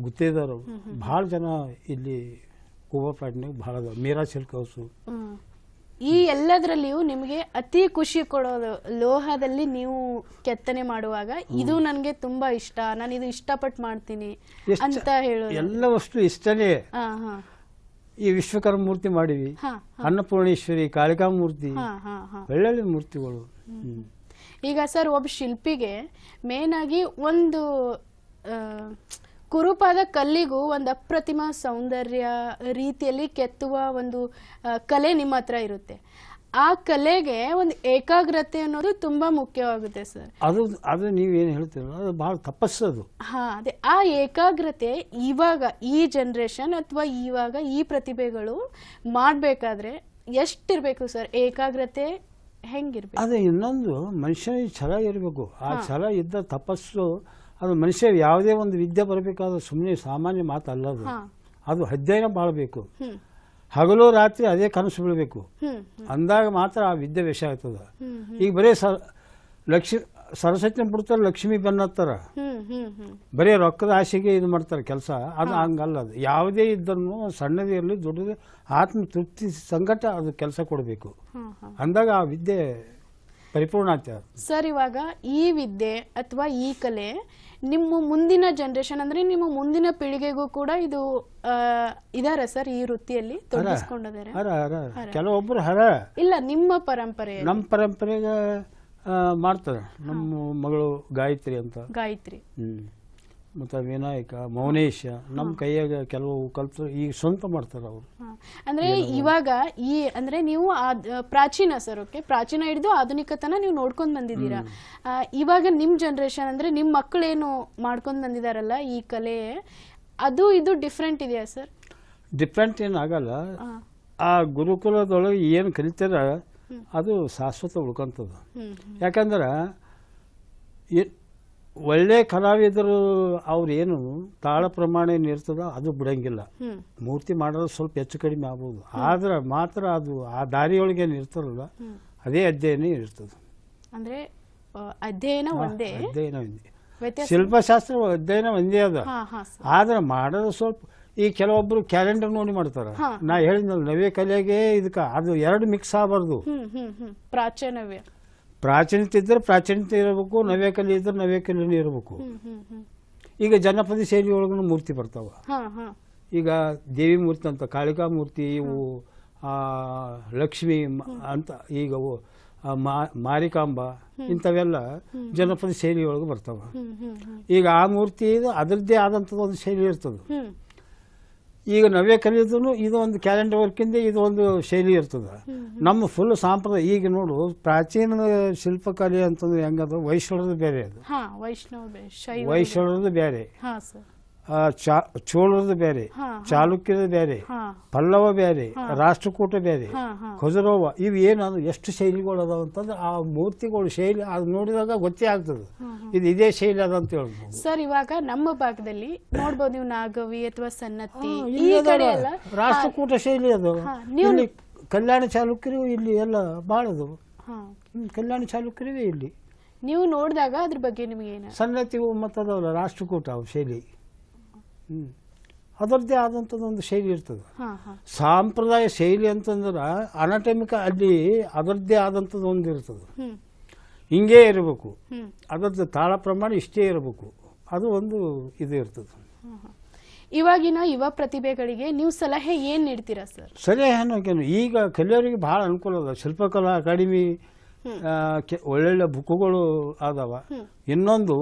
ಗುತ್ತೇದಾರು ಭಾಳ ಜನ ಇಲ್ಲಿ ಕೋಬಾಪೇಟ್ನಾಗ ಭಾಳ ಮೀರಾ ಸಿಲ್ಕ್ ಹೌಸು. ಈ ಎಲ್ಲದರಲ್ಲಿಯೂ ನಿಮಗೆ ಅತಿ ಖುಷಿ ಕೊಡೋದು ಲೋಹದಲ್ಲಿ ನೀವು ಕೆತ್ತನೆ ಮಾಡುವಾಗ ಇದು ನನಗೆ ತುಂಬಾ ಇಷ್ಟ. ನಾನು ಇದು ಇಷ್ಟಪಟ್ಟು ಮಾಡ್ತೀನಿ ಅಂತ ಹೇಳೋದು. ಎಲ್ಲ ವಸ್ತು ಇಷ್ಟನೇ. ಹಾ ಹಾ. ಈ ವಿಶ್ವಕರ್ಮ ಮೂರ್ತಿ ಮಾಡಿವಿ ಅನ್ನಪೂರ್ಣೇಶ್ವರಿ ಕಾಳಿಕಾ ಮೂರ್ತಿ ಒಳ್ಳೊಳ್ಳೆ ಮೂರ್ತಿಗಳು. ಈಗ ಸರ್ ಒಬ್ಬ ಶಿಲ್ಪಿಗೆ ಮೇನ್ ಆಗಿ ಒಂದು ಕುರುಪಾದ ಕಲ್ಲಿಗೂ ಒಂದು ಅಪ್ರತಿಮ ಸೌಂದರ್ಯ ರೀತಿಯಲ್ಲಿ ಕೆತ್ತುವ ಒಂದು ಕಲೆ ನಿಮ್ಮ ಹತ್ರ ಇರುತ್ತೆ. ಆ ಕಲೆಗೆ ಒಂದು ಏಕಾಗ್ರತೆ ಅನ್ನೋದು ತುಂಬಾ ಮುಖ್ಯವಾಗುತ್ತೆ ಸರ್. ಅದು ಅದು ನೀವೇನು ಹೇಳ್ತೀರ ಅದು ಭಾಳ ತಪಸ್ಸು ಅದು. ಹಾ ಅದೇ ಆ ಏಕಾಗ್ರತೆ ಇವಾಗ ಈ ಜನರೇಷನ್ ಅಥವಾ ಇವಾಗ ಈ ಪ್ರತಿಭೆಗಳು ಮಾಡಬೇಕಾದ್ರೆ ಎಷ್ಟಿರ್ಬೇಕು ಸರ್? ಏಕಾಗ್ರತೆ ಹೆಂಗಿರ್ಬೇಕು? ಅದೇ ಇನ್ನೊಂದು ಮನುಷ್ಯನಿಗೆ ಛಲ ಇರಬೇಕು. ಆ ಛಲ ಇದ್ದ ತಪಸ್ಸು ಅದು ಮನುಷ್ಯ ಯಾವುದೇ ಒಂದು ವಿದ್ಯೆ ಬರಬೇಕಾದ್ರೆ ಸುಮ್ಮನೆ ಸಾಮಾನ್ಯ ಮಾತಲ್ಲ ಅದು ಅದು ಅಧ್ಯಯನ ಮಾಡಬೇಕು. ಹಗಲು ರಾತ್ರಿ ಅದೇ ಕನಸು ಬೀಳಬೇಕು ಅಂದಾಗ ಮಾತ್ರ ಆ ವಿದ್ಯೆ ವಿಷಯ ಆಗ್ತದೆ. ಈಗ ಬರೀ ಸ ಲಕ್ಷ್ಮಿ ಸರಸ್ವತಿನ ಬಿಡ್ತಾರೆ ಲಕ್ಷ್ಮಿ ಬೆನ್ನತ್ತಾರ. ಬರೀ ರೊಕ್ಕದ ಆಸೆಗೆ ಇದು ಮಾಡ್ತಾರೆ ಕೆಲಸ ಅದು ಹಂಗಲ್ಲ ಅದು ಯಾವುದೇ ಇದ್ದರೂ ಸಣ್ಣದೇ ಇರಲಿ ದೊಡ್ಡದೇ ಆತ್ಮ ತೃಪ್ತಿ ಸಂಕಟ ಅದು ಕೆಲಸ ಕೊಡಬೇಕು. ಅಂದಾಗ ಆ ವಿದ್ಯೆ ಪರಿಪೂರ್ಣ ಆಗ್ತದೆ. ಸರ್ ಇವಾಗ ಈ ವಿದ್ಯೆ ಅಥವಾ ಈ ಕಲೆ ನಿಮ್ಮ ಮುಂದಿನ ಜನರೇಷನ್ ಅಂದ್ರೆ ನಿಮ್ಮ ಮುಂದಿನ ಪೀಳಿಗೆಗೂ ಕೂಡ ಇದು ಇದಾರ ಸರ್ ಈ ವೃತ್ತಿಯಲ್ಲಿ ತೊಡಗಿಸ್ಕೊಂಡಿದ್ದಾರೆ. ಹರ ಹರ. ಕೆಲವೊಬ್ಬರು ಹರ. ಇಲ್ಲ ನಿಮ್ಮ ಪರಂಪರೆ ನಮ್ಮ ಪರಂಪರೆಗೆ ಮಾಡ್ತಾರೆ. ನಮ್ಮ ಮಗಳು ಗಾಯತ್ರಿ ಅಂತ. ಗಾಯತ್ರಿ. ಹ್ಞೂ ಮತ್ತು ವಿನಾಯಕ ಮೌನೇಶ ನಮ್ಮ ಕೈಯಾಗ ಕೆಲವು ಕಲ್ತು ಈಗ ಸ್ವಂತ ಮಾಡ್ತಾರೆ ಅವರು. ಅಂದರೆ ಇವಾಗ ಈ ಅಂದ್ರೆ ನೀವು ಪ್ರಾಚೀನ ಸರ್ ಓಕೆ ಪ್ರಾಚೀನ ಹಿಡಿದು ಆಧುನಿಕತನ ನೀವು ನೋಡ್ಕೊಂಡು ಬಂದಿದ್ದೀರಾ? ಇವಾಗ ನಿಮ್ಮ ಜನ್ರೇಷನ್ ಅಂದ್ರೆ ನಿಮ್ಮ ಮಕ್ಕಳೇನು ಮಾಡ್ಕೊಂಡು ಬಂದಿದಾರಲ್ಲ ಈ ಕಲೆ? ಅದು ಇದು ಡಿಫ್ರೆಂಟ್ ಇದೆಯಾ ಸರ್? ಡಿಫ್ರೆಂಟ್ ಏನಾಗಲ್ಲ ಆಗಲ್ಲ. ಆ ಗುರುಕುಲದೊಳಗೆ ಏನು ಕಲಿತಾರ ಅದು ಶಾಶ್ವತ ಉಳ್ಕೊಂತದ. ಯಾಕಂದ್ರೆ ಒಳ್ಳೆ ಕಲಾವಿದರು ಅವ್ರು ಏನು ತಾಳ ಪ್ರಮಾಣ ಏನು ಇರ್ತದ ಅದು ಬಿಡಂಗಿಲ್ಲ. ಮೂರ್ತಿ ಮಾಡೋದು ಸ್ವಲ್ಪ ಹೆಚ್ಚು ಕಡಿಮೆ ಆಗ್ಬೋದು. ಆದ್ರೆ ಮಾತ್ರ ಅದು ಆ ದಾರಿಯೊಳಗೆ ಏನು ಇರ್ತಾರಲ್ಲ ಅದೇ ಅಧ್ಯಯನ ಇರ್ತದೆ. ಅಂದ್ರೆ ಅಧ್ಯಯನ ಒಂದೇ? ಅಧ್ಯಯನ ಒಂದೇ. ಶಿಲ್ಪಶಾಸ್ತ್ರ ಅಧ್ಯಯನ ಒಂದೇ ಅದ. ಆದ್ರೆ ಮಾಡೋದು ಸ್ವಲ್ಪ ಈ ಕೆಲವೊಬ್ರು ಕ್ಯಾಲೆಂಡರ್ ನೋಡಿ ಮಾಡ್ತಾರೆ. ನಾ ಹೇಳಿದ್ನಲ್ಲ ನವ್ಯ ಕಲೆಗೆ ಇದಕ್ಕೆ ಅದು ಎರಡು ಮಿಕ್ಸ್ ಆಗಬಾರ್ದು. ಪ್ರಾಚೀನವ್ಯ. ಪ್ರಾಚೀನತೆ ಇದ್ರೆ ಪ್ರಾಚೀನತೆ ಇರಬೇಕು ನವ್ಯ ಕಲೆ ಇದ್ರೆ ನವ್ಯ ಕಲೆನೇ ಇರಬೇಕು. ಈಗ ಜನಪದ ಶೈಲಿ ಒಳಗೂ ಮೂರ್ತಿ ಬರ್ತಾವ. ಈಗ ದೇವಿ ಮೂರ್ತಿ ಅಂತ ಕಾಳಿಕಾ ಮೂರ್ತಿ ಇವು ಲಕ್ಷ್ಮಿ ಅಂತ ಈಗ ಮಾರಿಕಾಂಬ ಇಂಥವೆಲ್ಲ ಜನಪದ ಶೈಲಿ ಒಳಗೆ ಬರ್ತಾವ ಈಗ ಆ ಮೂರ್ತಿ ಅದರದ್ದೇ ಆದಂಥದ್ದು ಒಂದು ಶೈಲಿ ಇರ್ತದೆ. ಈಗ ನವ್ಯ ಕಲಿಯೋದನ್ನು ಇದು ಒಂದು ಕ್ಯಾಲೆಂಡರ್ ವರ್ಕಿಂದ ಇದು ಒಂದು ಶೈಲಿ ಇರ್ತದೆ. ನಮ್ಮ ಫುಲ್ ಸಾಂಪ್ರದಾಯ ಈಗ ನೋಡು ಪ್ರಾಚೀನ ಶಿಲ್ಪಕಲೆ ಅಂತಂದ್ರೆ ಹೆಂಗದ? ವೈಷ್ಣವ್ರದ್ದು ಬೇರೆ ಅದು. ವೈಷ್ಣವ್ರದ್ದು ಬೇರೆ. ಚೋಳರದು ಬೇರೆ ಚಾಲುಕ್ಯದ ಬೇರೆ ಪಲ್ಲವ ಬೇರೆ ರಾಷ್ಟ್ರಕೂಟ ಬೇರೆ ಖಜುರವ ಇವು ಏನದು ಎಷ್ಟು ಶೈಲಿಗಳು ಅದಾವ ಅಂತಂದ್ರೆ ಆ ಮೂರ್ತಿಗಳು ಶೈಲಿ ಅದು ನೋಡಿದಾಗ ಗೊತ್ತೇ ಆಗ್ತದೆ. ಇದು ಇದೇ ಶೈಲಿ ಅದ ಅಂತ ಹೇಳ್ಬೋದು. ಸರ್ ಇವಾಗ ನಮ್ಮ ಭಾಗದಲ್ಲಿ ನೋಡ್ಬೋದು ನೀವು ನಾಗವಿ ಅಥವಾ ಸನ್ನತಿ ರಾಷ್ಟ್ರಕೂಟ ಶೈಲಿ ಅದು ನೀವು- ಇಲ್ಲಿ ಕಲ್ಯಾಣ ಚಾಲುಕ್ಯರು ಇಲ್ಲಿ ಎಲ್ಲ ಬಾಳದು ಕಲ್ಯಾಣ ಚಾಲುಕ್ಯರಿವೆ ಇಲ್ಲಿ. ನೀವು ನೋಡಿದಾಗ ಅದ್ರ ಬಗ್ಗೆ ನಿಮಗೆ ಸನ್ನತಿವು ಸನ್ನತಿ ಮತ್ತು ಅದಾವಲ್ಲ ರಾಷ್ಟ್ರಕೂಟ ಶೈಲಿ. ಅದರದ್ದೇ ಆದಂಥದ್ದು ಒಂದು ಶೈಲಿ ಇರ್ತದೆ. ಸಾಂಪ್ರದಾಯ ಶೈಲಿ ಅಂತಂದ್ರೆ ಅನಾಟಮಿಕ ಅಲ್ಲಿ ಅದರದ್ದೇ ಆದಂಥದ್ದು ಒಂದು ಇರ್ತದೆ. ಹಿಂಗೇ ಇರಬೇಕು. ಅದರದ್ದು ತಾಳ ಪ್ರಮಾಣ ಇಷ್ಟೇ ಇರಬೇಕು. ಅದು ಒಂದು ಇದು ಇರ್ತದೆ. ಇವಾಗಿನ ಯುವ ಪ್ರತಿಭೆಗಳಿಗೆ ನೀವು ಸಲಹೆ ಏನು ನೀಡ್ತೀರಾ ಸರ್? ಸಲಹೆ ಅನ್ನೋಕೇನು ಈಗ ಕಲಿಯೋರಿಗೆ ಭಾಳ ಅನುಕೂಲ ಅದ. ಶಿಲ್ಪಕಲಾ ಅಕಾಡೆಮಿ ಒಳ್ಳೊಳ್ಳೆ ಬುಕ್ಕುಗಳು ಅದಾವ ಹ್ಮ್. ಇನ್ನೊಂದು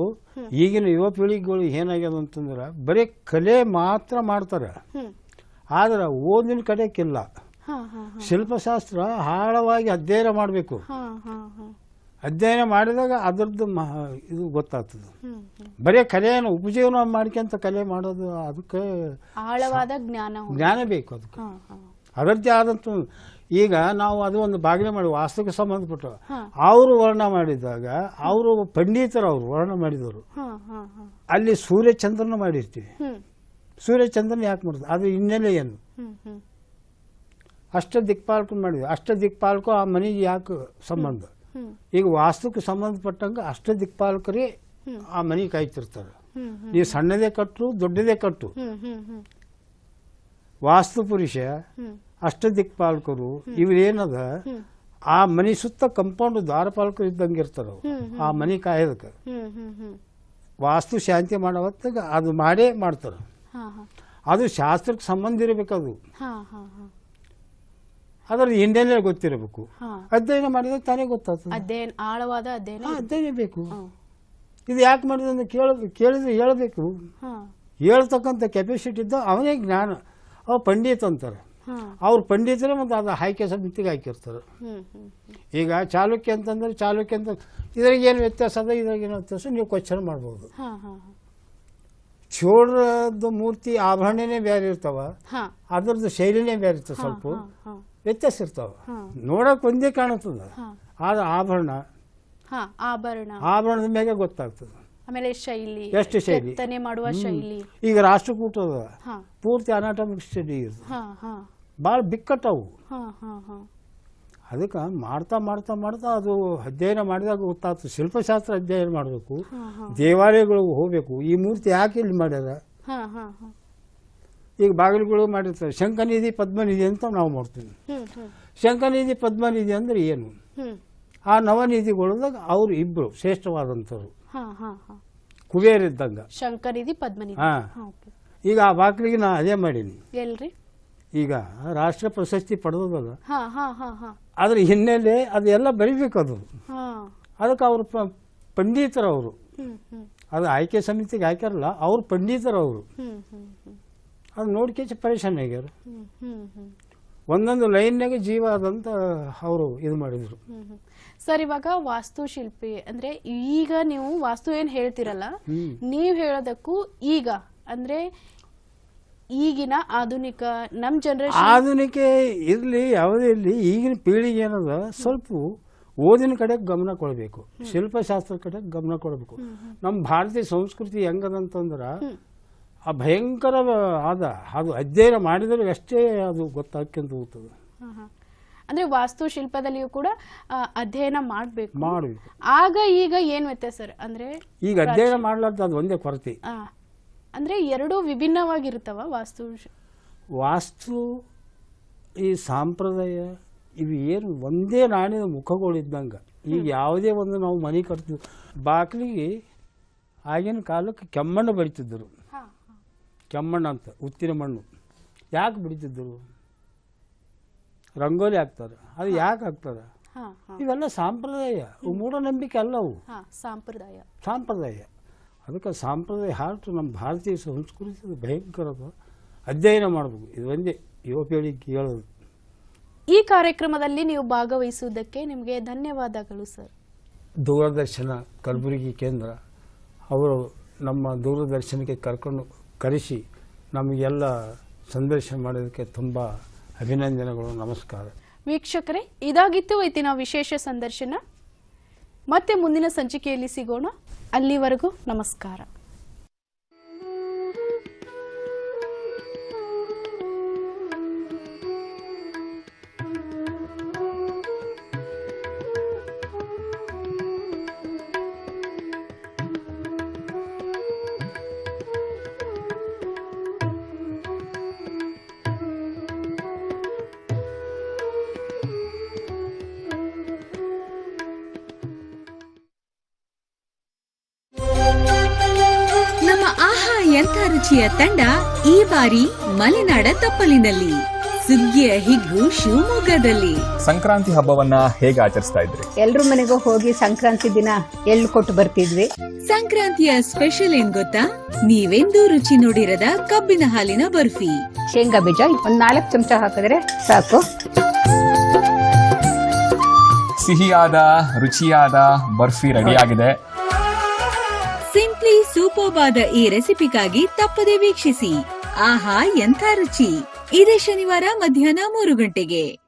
ಈಗಿನ ಯುವ ಪೀಳಿಗೆಗಳು ಏನಾಗ್ಯದ ಅಂತಂದ್ರೆ ಬರೀ ಕಲೆ ಮಾತ್ರ ಮಾಡ್ತಾರೆ. ಆದ್ರೆ ಓದಿನ ಕಡೆಕ್ಕಿಲ್ಲ ಕಿಲ್ಲ ಹಾ ಹಾ. ಶಿಲ್ಪಶಾಸ್ತ್ರ ಆಳವಾಗಿ ಅಧ್ಯಯನ ಮಾಡಬೇಕು. ಅಧ್ಯಯನ ಮಾಡಿದಾಗ ಅದರದ್ದು ಮಹ ಇದು ಗೊತ್ತಾಗ್ತದೆ. ಬರೀ ಕಲೆಯನ್ನು ಉಪಜೀವನ ಮಾಡ್ಕೊಂತ ಕಲೆ ಮಾಡೋದು ಅದಕ್ಕೆ ಆಳವಾದ ಜ್ಞಾನ ಜ್ಞಾನ ಬೇಕು ಅದಕ್ಕೆ. ಅದರದ್ದೇ ಆದಂಥ ಈಗ ನಾವು ಅದು ಒಂದು ಬಾಗಿಲೆ ಮಾಡಿ ವಾಸ್ತುಕ್ಕೆ ಸಂಬಂಧಪಟ್ಟ ಅವರು ವರ್ಣ ಮಾಡಿದಾಗ ಅವರು ಪಂಡಿತರು ಅವರು ವರ್ಣ ಮಾಡಿದವರು. ಅಲ್ಲಿ ಸೂರ್ಯಚಂದ್ರನ ಮಾಡಿರ್ತೀವಿ. ಸೂರ್ಯಚಂದ್ರನ ಯಾಕೆ ಮಾಡಿದ್ರು? ಅದು ಹಿನ್ನೆಲೆ ಏನು ಅಷ್ಟ ದಿಕ್ಪಾಲಕ ಮಾಡಿದ್ವಿ ಅಷ್ಟ ದಿಕ್ಪಾಲಕು ಆ ಮನೆಗೆ ಯಾಕೆ ಸಂಬಂಧ? ಈಗ ವಾಸ್ತುಕ್ಕೆ ಸಂಬಂಧಪಟ್ಟಂಗೆ ಅಷ್ಟ ದಿಕ್ಪಾಲಕರೇ ಆ ಮನೆ ಕಾಯ್ತಿರ್ತಾರೆ. ನೀವು ಸಣ್ಣದೇ ಕಟ್ಟು ದೊಡ್ಡದೇ ಕಟ್ಟು. ವಾಸ್ತು ಪುರುಷ ಅಷ್ಟ ದಿಕ್ಪಾಲಕರು ಇವ್ರೇನದ? ಆ ಮನೆ ಸುತ್ತ ಕಂಪೌಂಡ್ ದ್ವಾರಪಾಲಕರು ಇದ್ದಂಗೆ ಇರ್ತಾರ ಆ ಮನೆ ಕಾಯೋದಕ್ಕೆ. ವಾಸ್ತು ಶಾಂತಿ ಮಾಡೋ ಹೊತ್ತಿಗೆ ಅದು ಮಾಡೇ ಮಾಡ್ತಾರೆ. ಅದು ಶಾಸ್ತ್ರಕ್ಕೆ ಸಂಬಂಧ ಇರಬೇಕದು ಅದರ ಹಿನ್ನೆಲೆ ಗೊತ್ತಿರಬೇಕು. ಅಧ್ಯಯನ ಮಾಡಿದ್ರೆ ತಾನೇ ಗೊತ್ತಾಗ್ತದೆ. ಅಧ್ಯಯನ ಆಳವಾದ ಅಧ್ಯಯನ ಅಧ್ಯಯನ ಬೇಕು. ಇದು ಯಾಕೆ ಮಾಡಿದೆ ಅಂತ ಕೇಳ ಕೇಳಿದ್ರೆ ಹೇಳಬೇಕು. ಹೇಳ್ತಕ್ಕಂಥ ಕೆಪಾಸಿಟಿ ಇದ್ದ ಅವನೇ ಜ್ಞಾನ. ಅವ ಪಂಡಿತ ಅಂತಾರೆ. ಅವ್ರು ಪಂಡಿತರೇ ಮತ್ತು ಅದು ಆಯ್ಕೆ ಸಮಿತಿಗೆ ಹಾಕಿರ್ತಾರೆ. ಈಗ ಚಾಲುಕ್ಯ ಅಂತಂದ್ರೆ ಚಾಲುಕ್ಯ ಅಂತ ಇದ್ರಾಗ ಏನು ವ್ಯತ್ಯಾಸ ಅದ ಇದ್ರಾಗ ಏನು ವ್ಯತ್ಯಾಸ ನೀವು ಕ್ವಶನ್ ಮಾಡ್ಬೋದು. ಚೋಳದ ಮೂರ್ತಿ ಆಭರಣನೇ ಬೇರೆ ಇರ್ತಾವ ಅದ್ರದ್ದು ಶೈಲಿನೇ ಬೇರೆ ಇರ್ತದೆ ಸ್ವಲ್ಪ. ವ್ಯತ್ಯಾಸ ಇರ್ತಾವ. ನೋಡಕ್ ಒಂದೇ ಕಾಣುತ್ತದ. ಆದ್ರೆ ಆಭರಣ ಆಭರಣ. ಆಭರಣದ ಮೇಲೆ ಗೊತ್ತಾಗ್ತದೆ. ಆಮೇಲೆ ಶೈಲಿ ಎಷ್ಟು ಶೈಲಿ? ಮಾಡುವ ಶೈಲಿ. ಈಗ ರಾಷ್ಟ್ರಕೂಟದ ಪೂರ್ತಿ ಅನಾಟಮಿಕ್ ಸ್ಟಡಿ ಹಾ. ಭಾಳ ಬಿಕ್ಕಟ್ಟವು ಅದಕ್ಕೆ ಮಾಡ್ತಾ ಮಾಡ್ತಾ ಮಾಡ್ತಾ ಅದು ಅಧ್ಯಯನ ಮಾಡಿದಾಗ ಗೊತ್ತಾಯ್ತು ಶಿಲ್ಪಶಾಸ್ತ್ರ ಅಧ್ಯಯನ ಮಾಡಬೇಕು. ದೇವಾಲಯಗಳಿಗೆ ಹೋಗಬೇಕು. ಈ ಮೂರ್ತಿ ಯಾಕೆ ಇಲ್ಲಿ ಮಾಡ್ಯಾರ? ಈಗ ಬಾಗಿಲುಗಳು ಮಾಡಿರ್ತಾರೆ. ಶಂಕನಿಧಿ ಪದ್ಮನಿಧಿ ಅಂತ ನಾವು ಮಾಡ್ತೀವಿ. ಶಂಕನಿಧಿ ಪದ್ಮನಿಧಿ ಅಂದ್ರೆ ಏನು? ಆ ನವನಿಧಿಗಳದಾಗ ಅವರು ಇಬ್ಬರು ಶ್ರೇಷ್ಠವಾದಂಥವ್ರು. ಕುಬೇರಿದ್ದಂಗೆ. ಶಂಕನಿಧಿ ಪದ್ಮನಿಧಿ. ಹಾಂ. ಈಗ ಆ ಬಾಗಿಲಿಗೆ ನಾ ಅದೇ ಮಾಡೀನಿ. ಎಲ್ರಿ? ಈಗ ರಾಷ್ಟ್ರ ಪ್ರಶಸ್ತಿ ಪಡೆದದ ಅದ್ರ ಹಿನ್ನೆಲೆ ಅದೆಲ್ಲ ಬರಿಬೇಕು ಅದು. ಅದಕ್ಕೆ ಅವರು ಪಂಡಿತರವರು. ಅದು ಆಯ್ಕೆ ಸಮಿತಿಗೆ ಹಾಕ್ಯಾರಲ್ಲ ಅವ್ರು ಪಂಡಿತರು ಅವರು ಹ್ಮ್ ಹ್ಮ್ ಹ್ಮ್. ಅದು ನೋಡ್ಕೇಚ ಪರೇಶಾನ್ ಆಗ್ಯಾರ. ಒಂದೊಂದು ಲೈನ್ನಾಗ ಜೀವ ಆದಂತ ಅವರು ಇದು ಮಾಡಿದರು. ಸರ್ ಇವಾಗ ವಾಸ್ತುಶಿಲ್ಪಿ ಅಂದ್ರೆ ಈಗ ನೀವು ವಾಸ್ತು ಏನ್ ಹೇಳ್ತಿರಲ್ಲ ನೀವ್ ಹೇಳೋದಕ್ಕೂ ಈಗ ಅಂದ್ರೆ ಈಗಿನ ಆಧುನಿಕ ನಮ್ಮ ಜನರೇಷನ್ ಆಧುನಿಕ ಇರಲಿ ಯಾವುದೇ ಇರಲಿ ಈಗಿನ ಪೀಳಿಗೆ ಏನದ ಸ್ವಲ್ಪ ಓದಿನ ಕಡೆ ಗಮನ ಕೊಡಬೇಕು. ಶಿಲ್ಪಶಾಸ್ತ್ರ ಕಡೆ ಗಮನ ಕೊಡಬೇಕು. ನಮ್ಮ ಭಾರತೀಯ ಸಂಸ್ಕೃತಿ ಹೆಂಗದಂತಂದ್ರೆ ಆ ಭಯಂಕರ ಆದ ಅದು ಅಧ್ಯಯನ ಮಾಡಿದರೆ ಅಷ್ಟೇ ಅದು ಗೊತ್ತಾಗ್ಕೊಂತ ಹೋಗ್ತದೆ. ಅಂದ್ರೆ ವಾಸ್ತುಶಿಲ್ಪದಲ್ಲಿಯೂ ಕೂಡ ಅಧ್ಯಯನ ಮಾಡಬೇಕು. ಮಾಡಬೇಕು. ಆಗ ಈಗ ಏನು ವ್ಯತ್ಯಾಸ ಸರ್? ಅಂದ್ರೆ ಈಗ ಅಧ್ಯಯನ ಮಾಡ್ಲಾರ್ದು ಅದು ಒಂದೇ ಕೊರತೆ. ಅಂದ್ರೆ ಎರಡೂ ವಿಭಿನ್ನವಾಗಿರುತ್ತವ ವಾಸ್ತು ವಾಸ್ತು ಈ ಸಾಂಪ್ರದಾಯ ಇವು ಏನು ಒಂದೇ ನಾಣ್ಯದ ಮುಖಗಳಿದ್ದಂಗೆ. ಈಗ ಯಾವುದೇ ಒಂದು ನಾವು ಮನೆ ಕಟ್ತೀವಿ ಬಾಗಿಲಿಗೆ ಆಗಿನ ಕಾಲಕ್ಕೆ ಕೆಮ್ಮಣ್ಣು ಬಡಿತಿದ್ದರು ಕೆಮ್ಮಣ್ಣು ಅಂತ ಉತ್ತಿನ ಮಣ್ಣು. ಯಾಕೆ ಬಿಡಿತಿದ್ದರು? ರಂಗೋಲಿ ಹಾಕ್ತಾರೆ. ಅದು ಯಾಕೆ ಹಾಕ್ತಾರೆ? ಇವೆಲ್ಲ ಸಾಂಪ್ರದಾಯ. ಮೂಢನಂಬಿಕೆ ಅಲ್ಲವು. ಸಾಂಪ್ರದಾಯ. ಸಾಂಪ್ರದಾಯ. ಅದಕ್ಕೆ ಸಾಂಪ್ರದಾಯ ಹಾರ್ಟು ನಮ್ಮ ಭಾರತೀಯ ಸಂಸ್ಕೃತಿ ಭಯಂಕರದ ಅಧ್ಯಯನ ಮಾಡಬೇಕು. ಇದು ಒಂದೇ. ಯುವ ಪೀಳಿಗೆ ಕೇಳೋದು. ಈ ಕಾರ್ಯಕ್ರಮದಲ್ಲಿ ನೀವು ಭಾಗವಹಿಸುವುದಕ್ಕೆ ನಿಮಗೆ ಧನ್ಯವಾದಗಳು ಸರ್. ದೂರದರ್ಶನ ಕಲಬುರಗಿ ಕೇಂದ್ರ ಅವರು ನಮ್ಮ ದೂರದರ್ಶನಕ್ಕೆ ಕರ್ಕೊಂಡು ಕರೆಸಿ ನಮಗೆಲ್ಲ ಸಂದರ್ಶನ ಮಾಡೋದಕ್ಕೆ ತುಂಬ ಅಭಿನಂದನೆಗಳು ನಮಸ್ಕಾರ. ವೀಕ್ಷಕರೇ ಇದಾಗಿತ್ತು ಇವತ್ತಿನ ವಿಶೇಷ ಸಂದರ್ಶನ. ಮತ್ತೆ ಮುಂದಿನ ಸಂಚಿಕೆಯಲ್ಲಿ ಸಿಗೋಣ. ಅಲ್ಲಿವರೆಗೂ ನಮಸ್ಕಾರ ನಮ್ಮ ರುಚಿಯ ತಂಡ ಈ ಬಾರಿ ಮಲೆನಾಡ ತಪ್ಪಲಿನಲ್ಲಿ. ಸುಗ್ಗಿಯ ಹಿಗ್ಗು ಶಿವಮೊಗ್ಗದಲ್ಲಿ. ಸಂಕ್ರಾಂತಿ ಹಬ್ಬವನ್ನ ಹೇಗೆ ಆಚರಿಸ್ತಾ ಇದ್ರಿ? ಎಲ್ರ ಮನೆಗೂ ಹೋಗಿ ಸಂಕ್ರಾಂತಿ ದಿನ ಎಳ್ಳು ಕೊಟ್ಟು ಬರ್ತಿದ್ವಿ? ಸಂಕ್ರಾಂತಿಯ ಸ್ಪೆಷಲ್ ಏನ್ ಗೊತ್ತಾ? ನೀವೆಂದೂ ರುಚಿ ನೋಡಿರದ ಕಬ್ಬಿನ ಹಾಲಿನ ಬರ್ಫಿ. ಶೇಂಗಾ ಬೀಜ ಒಂದ್ ನಾಲ್ಕು ಚಮಚ ಹಾಕಿದ್ರೆ ಸಾಕು. ಸಿಹಿಯಾದ ರುಚಿಯಾದ ಬರ್ಫಿ ರೆಡಿ ಆಗಿದೆ. ಆದ ಈ ರೆಸಿಪಿಗಾಗಿ ತಪ್ಪದೆ ವೀಕ್ಷಿಸಿ. ಆಹಾ ಎಂಥ ರುಚಿ. ಇದೇ ಶನಿವಾರ ಮಧ್ಯಾಹ್ನ ಮೂರು ಗಂಟೆಗೆ.